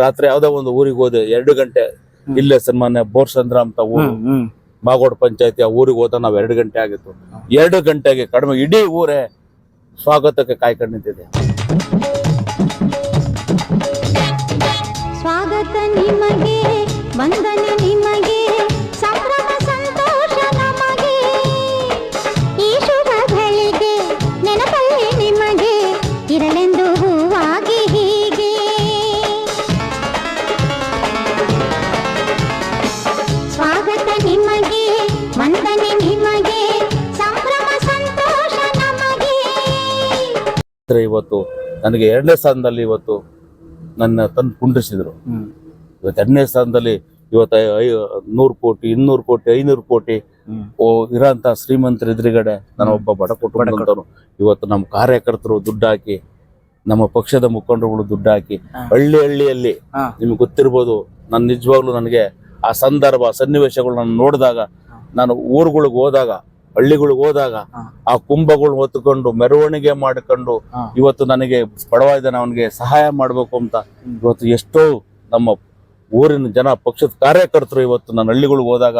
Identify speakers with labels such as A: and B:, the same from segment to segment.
A: ರಾತ್ರಿ ಯಾವ್ದೋ ಒಂದು ಊರಿಗೆ ಹೋದೆ ಎರಡು ಗಂಟೆ. ಇಲ್ಲೇ ಸನ್ಮಾನ್ಯ ಬೋರ್ಸಂದ್ರ ಅಂತ ಊರು. ಮಾಗೋಡ್ ಪಂಚಾಯತಿ ಆ ಊರಿಗೆ ಹೋದ ನಾವ್ ಎರಡು ಗಂಟೆ ಆಗಿತ್ತು. ಎರಡು ಗಂಟೆಗೆ ಕಡಿಮೆ ಇಡೀ ಊರೇ ಸ್ವಾಗತಕ್ಕೆ ಕಾಯ್ಕೊಂಡು ನಿಂತಿದೆ
B: ಸ್ವಾಗತ ನಿಮಗೆ ವಂದನೆ
A: ಇವತ್ತು ನನಗೆ ಎರಡನೇ ಸ್ಥಾನದಲ್ಲಿ ಇವತ್ತು ನನ್ನ ತಂದು ಕುಂಡ್ರಿಸಿದ್ರು. ಇವತ್ತು ಎರಡನೇ ಸ್ಥಾನದಲ್ಲಿ ಇವತ್ತು ನೂರು ಕೋಟಿ ಇನ್ನೂರು ಕೋಟಿ ಐನೂರು ಕೋಟಿ ಓ ಇರೋಂಥ ಶ್ರೀಮಂತರ ಎದುರುಗಡೆ ನಾನು ಒಬ್ಬ ಬಡ ಕುಟುಂಬದವನು ಇವತ್ತು ನಮ್ಮ ಕಾರ್ಯಕರ್ತರು ದುಡ್ಡು ಹಾಕಿ ನಮ್ಮ ಪಕ್ಷದ ಮುಖಂಡರುಗಳು ದುಡ್ಡು ಹಾಕಿ ಹಳ್ಳಿ ಹಳ್ಳಿಯಲ್ಲಿ. ನಿಮ್ಗೆ ಗೊತ್ತಿರ್ಬೋದು ನಾನು ನಿಜವಾಗ್ಲೂ ನನಗೆ ಆ ಸಂದರ್ಭ ಸನ್ನಿವೇಶಗಳು ನಾನು ನೋಡಿದಾಗ ನಾನು ಊರುಗಳಿಗೆ ಹೋದಾಗ ಹಳ್ಳಿಗಳಿಗೆ ಹೋದಾಗ ಆ ಕುಂಭಗಳನ್ನ ಹೊತ್ತುಕೊಂಡು ಮೆರವಣಿಗೆ ಮಾಡಿಕೊಂಡು ಇವತ್ತು ನನಗೆ ಬಡವ ಇದ್ದಾನೆ ಅವನಿಗೆ ಸಹಾಯ ಮಾಡಬೇಕು ಅಂತ. ಇವತ್ತು ಎಷ್ಟೋ ನಮ್ಮ ಊರಿನ ಜನ ಪಕ್ಷದ ಕಾರ್ಯಕರ್ತರು ಇವತ್ತು ನನ್ನ ಹಳ್ಳಿಗಳಿಗೆ ಹೋದಾಗ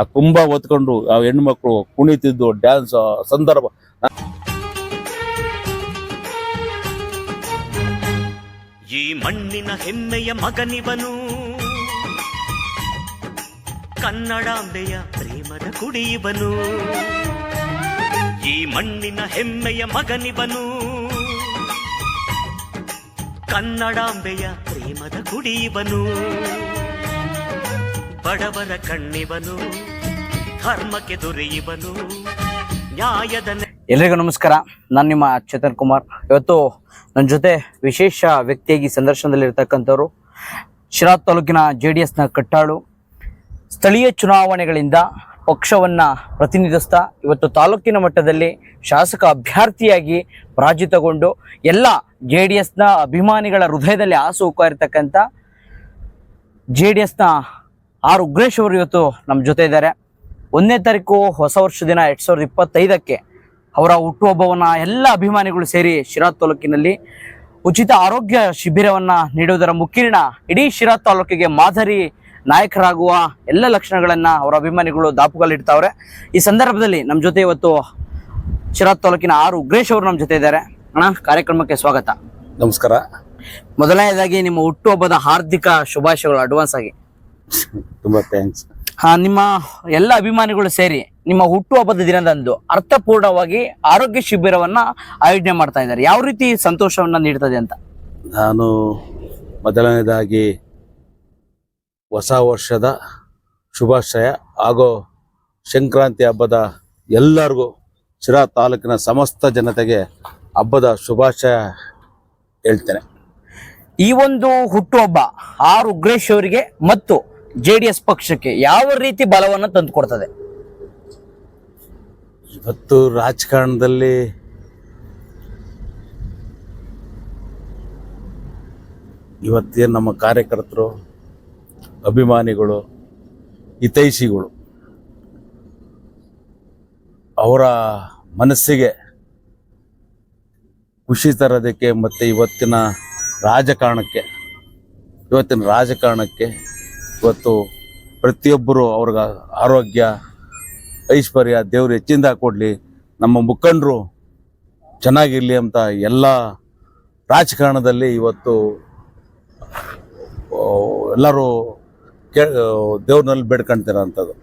A: ಆ ಕುಂಭ ಹೊತ್ಕೊಂಡು ಆ ಹೆಣ್ಮಕ್ಳು ಕುಣಿತಿದ್ದು ಡ್ಯಾನ್ಸ್ ಸಂದರ್ಭ.
C: ಈ ಮಣ್ಣಿನ ಹೆಮ್ಮೆಯ ಮಗನಿವನು. ಕನ್ನಡಾಂಬೆಯ ಪ್ರೇಮದ ಕುಡಿಯುವನು. ಈ ಮಣ್ಣಿನ ಹೆಮ್ಮೆಯ ಮಗನಿವನು. ಕನ್ನಡಾಂಬೆಯ ಪ್ರೇಮದ ಕುಡಿಯುವನು. ಬಡವರ ಕಣ್ಣಿವನು, ಧರ್ಮಕ್ಕೆ ದೊರೆಯುವನು, ನ್ಯಾಯದ
D: ಎಲ್ರಿಗೂ ನಮಸ್ಕಾರ. ನಾನು ನಿಮ್ಮ ಚೇತನ್ ಕುಮಾರ್. ಇವತ್ತು ನನ್ನ ಜೊತೆ ವಿಶೇಷ ವ್ಯಕ್ತಿಯಾಗಿ ಸಂದರ್ಶನದಲ್ಲಿ ಇರ್ತಕ್ಕಂಥವ್ರು ಶಿರಾ ತಾಲೂಕಿನ ಜೆ ಡಿ ಎಸ್ನ ಕಟ್ಟಾಳು. ಸ್ಥಳೀಯ ಚುನಾವಣೆಗಳಿಂದ ಪಕ್ಷವನ್ನು ಪ್ರತಿನಿಧಿಸ್ತಾ ಇವತ್ತು ತಾಲೂಕಿನ ಮಟ್ಟದಲ್ಲಿ ಶಾಸಕ ಅಭ್ಯರ್ಥಿಯಾಗಿ ಪರಾಜಿತಗೊಂಡು ಎಲ್ಲ ಜೆ ಡಿ ಎಸ್ನ ಅಭಿಮಾನಿಗಳ ಹೃದಯದಲ್ಲಿ ಆಸು ಇರ್ತಕ್ಕಂಥ ಜೆ ಡಿ ಎಸ್ನ ಆರ್ ಉಗ್ರೇಶ್ ಅವರು ಇವತ್ತು ನಮ್ಮ ಜೊತೆ ಇದ್ದಾರೆ. ಒಂದನೇ ತಾರೀಕು ಹೊಸ ವರ್ಷ ದಿನ ಎರಡು ಸಾವಿರದ ಇಪ್ಪತ್ತೈದಕ್ಕೆ ಅವರ ಹುಟ್ಟುಹಬ್ಬವನ್ನು ಎಲ್ಲ ಅಭಿಮಾನಿಗಳು ಸೇರಿ ಶಿರಾ ತಾಲೂಕಿನಲ್ಲಿ ಉಚಿತ ಆರೋಗ್ಯ ಶಿಬಿರವನ್ನು ನೀಡುವುದರ ಮುಖೀರ್ಣ ಇಡೀ ಶಿರಾ ತಾಲೂಕಿಗೆ ಮಾದರಿ ನಾಯಕರಾಗುವ ಎಲ್ಲ ಲಕ್ಷಣಗಳನ್ನು ಅವರ ಅಭಿಮಾನಿಗಳು ದಾಪುಗಾಲಿಡ್ತಾವ್ರೆ ಈ ಸಂದರ್ಭದಲ್ಲಿ ನಮ್ಮ ಜೊತೆ ಇವತ್ತು ಶಿರಾ ತಾಲೂಕಿನ ಆರು ಉಗ್ರೇಶ್ ಅವರು ನಮ್ಮ ಜೊತೆ ಇದ್ದಾರೆ. ಅಣ್ಣ ಕಾರ್ಯಕ್ರಮಕ್ಕೆ ಸ್ವಾಗತ.
A: ನಮಸ್ಕಾರ.
D: ಮೊದಲನೇದಾಗಿ ನಿಮ್ಮ ಹುಟ್ಟುಹಬ್ಬದ ಹಾರ್ದಿಕ ಶುಭಾಶಯಗಳು ಅಡ್ವಾನ್ಸ್ ಆಗಿ.
A: ತುಂಬಾ ಥ್ಯಾಂಕ್ಸ್
D: ಹಾ ನಿಮ್ಮ ಎಲ್ಲ ಅಭಿಮಾನಿಗಳು ಸೇರಿ ನಿಮ್ಮ ಹುಟ್ಟುಹಬ್ಬದ ದಿನದಂದು ಅರ್ಥಪೂರ್ಣವಾಗಿ ಆರೋಗ್ಯ ಶಿಬಿರವನ್ನ ಆಯೋಜನೆ ಮಾಡ್ತಾ ಇದ್ದಾರೆ. ಯಾವ ರೀತಿ ಸಂತೋಷವನ್ನ ನೀಡ್ತದೆ ಅಂತ?
A: ನಾನು ಮೊದಲನೇದಾಗಿ ಹೊಸ ವರ್ಷದ ಶುಭಾಶಯ ಹಾಗೂ ಸಂಕ್ರಾಂತಿ ಹಬ್ಬದ ಎಲ್ಲರಿಗೂ ಶಿರಾ ತಾಲೂಕಿನ ಸಮಸ್ತ ಜನತೆಗೆ ಹಬ್ಬದ ಶುಭಾಶಯ ಹೇಳ್ತೇನೆ.
D: ಈ ಒಂದು ಹುಟ್ಟುಹಬ್ಬ ಆರ್ ಉಗ್ರೇಶ್ ಅವರಿಗೆ ಮತ್ತು ಜೆ ಡಿ ಎಸ್ ಪಕ್ಷಕ್ಕೆ ಯಾವ ರೀತಿ ಬಲವನ್ನು ತಂದು ಕೊಡ್ತದೆ
A: ಇವತ್ತು ರಾಜಕಾರಣದಲ್ಲಿ ಇವತ್ತೇನು ನಮ್ಮ ಕಾರ್ಯಕರ್ತರು ಅಭಿಮಾನಿಗಳು, ಹಿತೈಷಿಗಳು ಅವರ ಮನಸ್ಸಿಗೆ ಖುಷಿ ತರೋದಕ್ಕೆ ಮತ್ತು ಇವತ್ತಿನ ರಾಜಕಾರಣಕ್ಕೆ ಇವತ್ತಿನ ರಾಜಕಾರಣಕ್ಕೆ ಇವತ್ತು ಪ್ರತಿಯೊಬ್ಬರು ಅವ್ರಿಗೆ ಆರೋಗ್ಯ, ಐಶ್ವರ್ಯ, ದೇವ್ರು ಹೆಚ್ಚಿಂದ ಕೊಡಲಿ, ನಮ್ಮ ಮುಖಂಡರು ಚೆನ್ನಾಗಿರಲಿ ಅಂತ ಎಲ್ಲ ರಾಜಕಾರಣದಲ್ಲಿ ಇವತ್ತು ಎಲ್ಲರೂ ದೇವ್ರನಲ್ಲಿ ಬೇಡ್ಕೊಂತಿರೋಂಥದ್ದು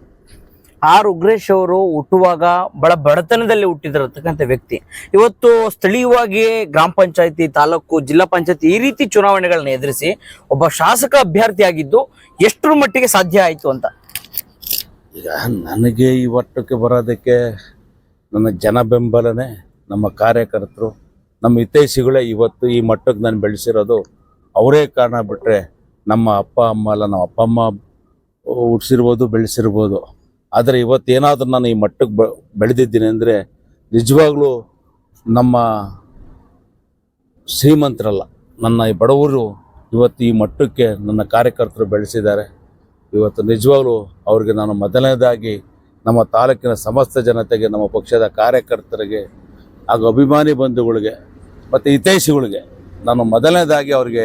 D: ಆರ್ ಉಗ್ರೇಶ್ ಅವರು ಹುಟ್ಟುವಾಗ ಬಹಳ ಬಡತನದಲ್ಲಿ ಹುಟ್ಟಿದಿರತಕ್ಕಂಥ ವ್ಯಕ್ತಿ. ಇವತ್ತು ಸ್ಥಳೀಯವಾಗಿ ಗ್ರಾಮ ಪಂಚಾಯತಿ ತಾಲೂಕು ಜಿಲ್ಲಾ ಪಂಚಾಯತಿ ಈ ರೀತಿ ಚುನಾವಣೆಗಳನ್ನ ಎದುರಿಸಿ ಒಬ್ಬ ಶಾಸಕ ಅಭ್ಯರ್ಥಿಯಾಗಿದ್ದು ಎಷ್ಟರ ಮಟ್ಟಿಗೆ ಸಾಧ್ಯ ಆಯಿತು ಅಂತ?
A: ಈಗ ನನಗೆ ಈ ಮಟ್ಟಕ್ಕೆ ಬರೋದಕ್ಕೆ ನನ್ನ ಜನ ಬೆಂಬಲನೇ ನಮ್ಮ ಕಾರ್ಯಕರ್ತರು ನಮ್ಮ ಹಿತೈಷಿಗಳೇ ಇವತ್ತು ಈ ಮಟ್ಟಕ್ಕೆ ನಾನು ಬೆಳೆಸಿರೋದು ಅವರೇ ಕಾರಣ ಬಿಟ್ಟರೆ ನಮ್ಮ ಅಪ್ಪ, ಅಮ್ಮ ಅಲ್ಲ ನಮ್ಮ ಅಪ್ಪ, ಅಮ್ಮ ಹುಟ್ಟಿಸಿರ್ಬೋದು ಬೆಳೆಸಿರ್ಬೋದು. ಆದರೆ ಇವತ್ತು ಏನಾದರೂ ನಾನು ಈ ಮಟ್ಟಕ್ಕೆ ಬ, ಬೆಳೆದಿದ್ದೀನಿ ಅಂದರೆ ನಿಜವಾಗ್ಲೂ ನಮ್ಮ ಶ್ರೀಮಂತರಲ್ಲ, ನನ್ನ ಈ ಬಡವರು ಇವತ್ತು ಈ ಮಟ್ಟಕ್ಕೆ ನನ್ನ ಕಾರ್ಯಕರ್ತರು ಬೆಳೆಸಿದ್ದಾರೆ. ಇವತ್ತು ನಿಜವಾಗ್ಲೂ ಅವ್ರಿಗೆ ನಾನು ಮೊದಲನೇದಾಗಿ ನಮ್ಮ ತಾಲೂಕಿನ ಸಮಸ್ತ ಜನತೆಗೆ, ನಮ್ಮ ಪಕ್ಷದ ಕಾರ್ಯಕರ್ತರಿಗೆ ಹಾಗೂ ಅಭಿಮಾನಿ ಬಂಧುಗಳಿಗೆ ಮತ್ತು ಹಿತೈಷಿಗಳಿಗೆ ನಾನು ಮೊದಲನೇದಾಗಿ ಅವರಿಗೆ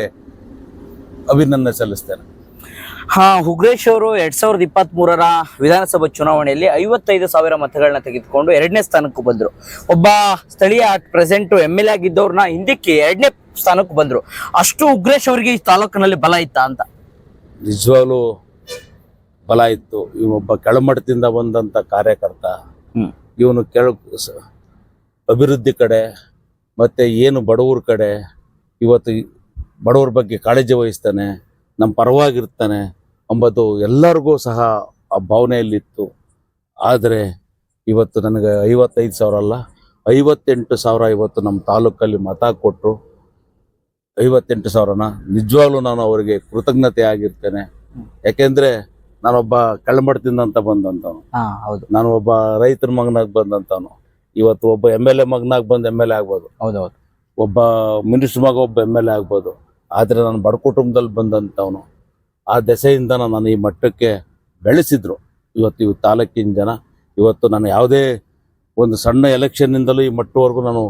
A: ಅಭಿನಂದನೆ ಸಲ್ಲಿಸ್ತೇನೆ.
D: ಹಾ ಉಗ್ರೇಶ್ ಅವರು ಎರಡ್ ಸಾವಿರದ ಇಪ್ಪತ್ತ್ ಮೂರರ ವಿಧಾನಸಭಾ ಚುನಾವಣೆಯಲ್ಲಿ ಐವತ್ತೈದು ಸಾವಿರ ಮತಗಳನ್ನ ತೆಗೆದುಕೊಂಡು ಎರಡನೇ ಸ್ಥಾನಕ್ಕೂ ಬಂದ್ರು. ಒಬ್ಬ ಸ್ಥಳೀಯ ಪ್ರೆಸೆಂಟ್ ಎಂ ಎಲ್ ಎ ಆಗಿದ್ದವ್ರನ್ನ ಹಿಂದಕ್ಕೆ ಎರಡನೇ ಸ್ಥಾನಕ್ಕೂ ಬಂದ್ರು. ಅಷ್ಟು ಉಗ್ರೇಶ್ ಅವರಿಗೆ ಈ ತಾಲೂಕಿನಲ್ಲಿ ಬಲ ಇತ್ತಾ ಅಂತ?
A: ನಿಜವಾಗ್ಲೂ ಬಲ ಇತ್ತು. ಇವೊಬ್ಬ ಕೆಳಮಟ್ಟದಿಂದ ಬಂದಂತ ಕಾರ್ಯಕರ್ತ. ಇವನು ಕೆಳ ಅಭಿವೃದ್ಧಿ ಕಡೆ ಮತ್ತೆ ಏನು ಬಡವ್ರ ಕಡೆ ಇವತ್ತು ಬಡವ್ರ ಬಗ್ಗೆ ಕಾಳಜಿ ವಹಿಸ್ತಾನೆ ನಮ್ಮ ಪರವಾಗಿರ್ತಾನೆ ಅಂಬದು ಎಲ್ಲರಿಗೂ ಸಹ ಆ ಭಾವನೆಯಲ್ಲಿತ್ತು. ಆದರೆ ಇವತ್ತು ನನಗೆ ಐವತ್ತೈದು ಸಾವಿರ ಅಲ್ಲ ಐವತ್ತೆಂಟು ಸಾವಿರ ಇವತ್ತು ನಮ್ಮ ತಾಲೂಕಲ್ಲಿ ಮತ ಕೊಟ್ಟರು ಐವತ್ತೆಂಟು ಸಾವಿರನ ನಿಜವಾಗ್ಲೂ ನಾನು ಅವರಿಗೆ ಕೃತಜ್ಞತೆ ಆಗಿರ್ತೇನೆ. ಯಾಕೆಂದರೆ ನಾನೊಬ್ಬ ಬಂದಂಥವನು
D: ಹಾ ಹೌದು.
A: ನಾನು ಒಬ್ಬ ರೈತರ ಮಗನಾಗಿ ಬಂದಂತವನು. ಇವತ್ತು ಒಬ್ಬ ಎಂ ಎಲ್ ಎ ಮಗನಾಗಿ ಬಂದು ಎಂ ಎಲ್ ಎ ಆಗ್ಬೋದು.
D: ಹೌದೌದು.
A: ಒಬ್ಬ ಮಿನಿಸ್ಟರ್ ಮಗ ಒಬ್ಬ ಎಂ ಎಲ್ ಎ ಆಗ್ಬೋದು. ಆದರೆ ನಾನು ಬಡ ಕುಟುಂಬದಲ್ಲಿ ಬಂದಂಥವನು ಆ ದೆಸೆಯಿಂದ ನಾನು ಈ ಮಟ್ಟಕ್ಕೆ ಬೆಳೆಸಿದ್ರು. ಇವತ್ತು ಇವು ತಾಲೂಕಿನ ಜನ ಇವತ್ತು ನಾನು ಯಾವುದೇ ಒಂದು ಸಣ್ಣ ಎಲೆಕ್ಷನ್ನಿಂದಲೂ ಈ ಮಟ್ಟವರೆಗೂ ನಾನು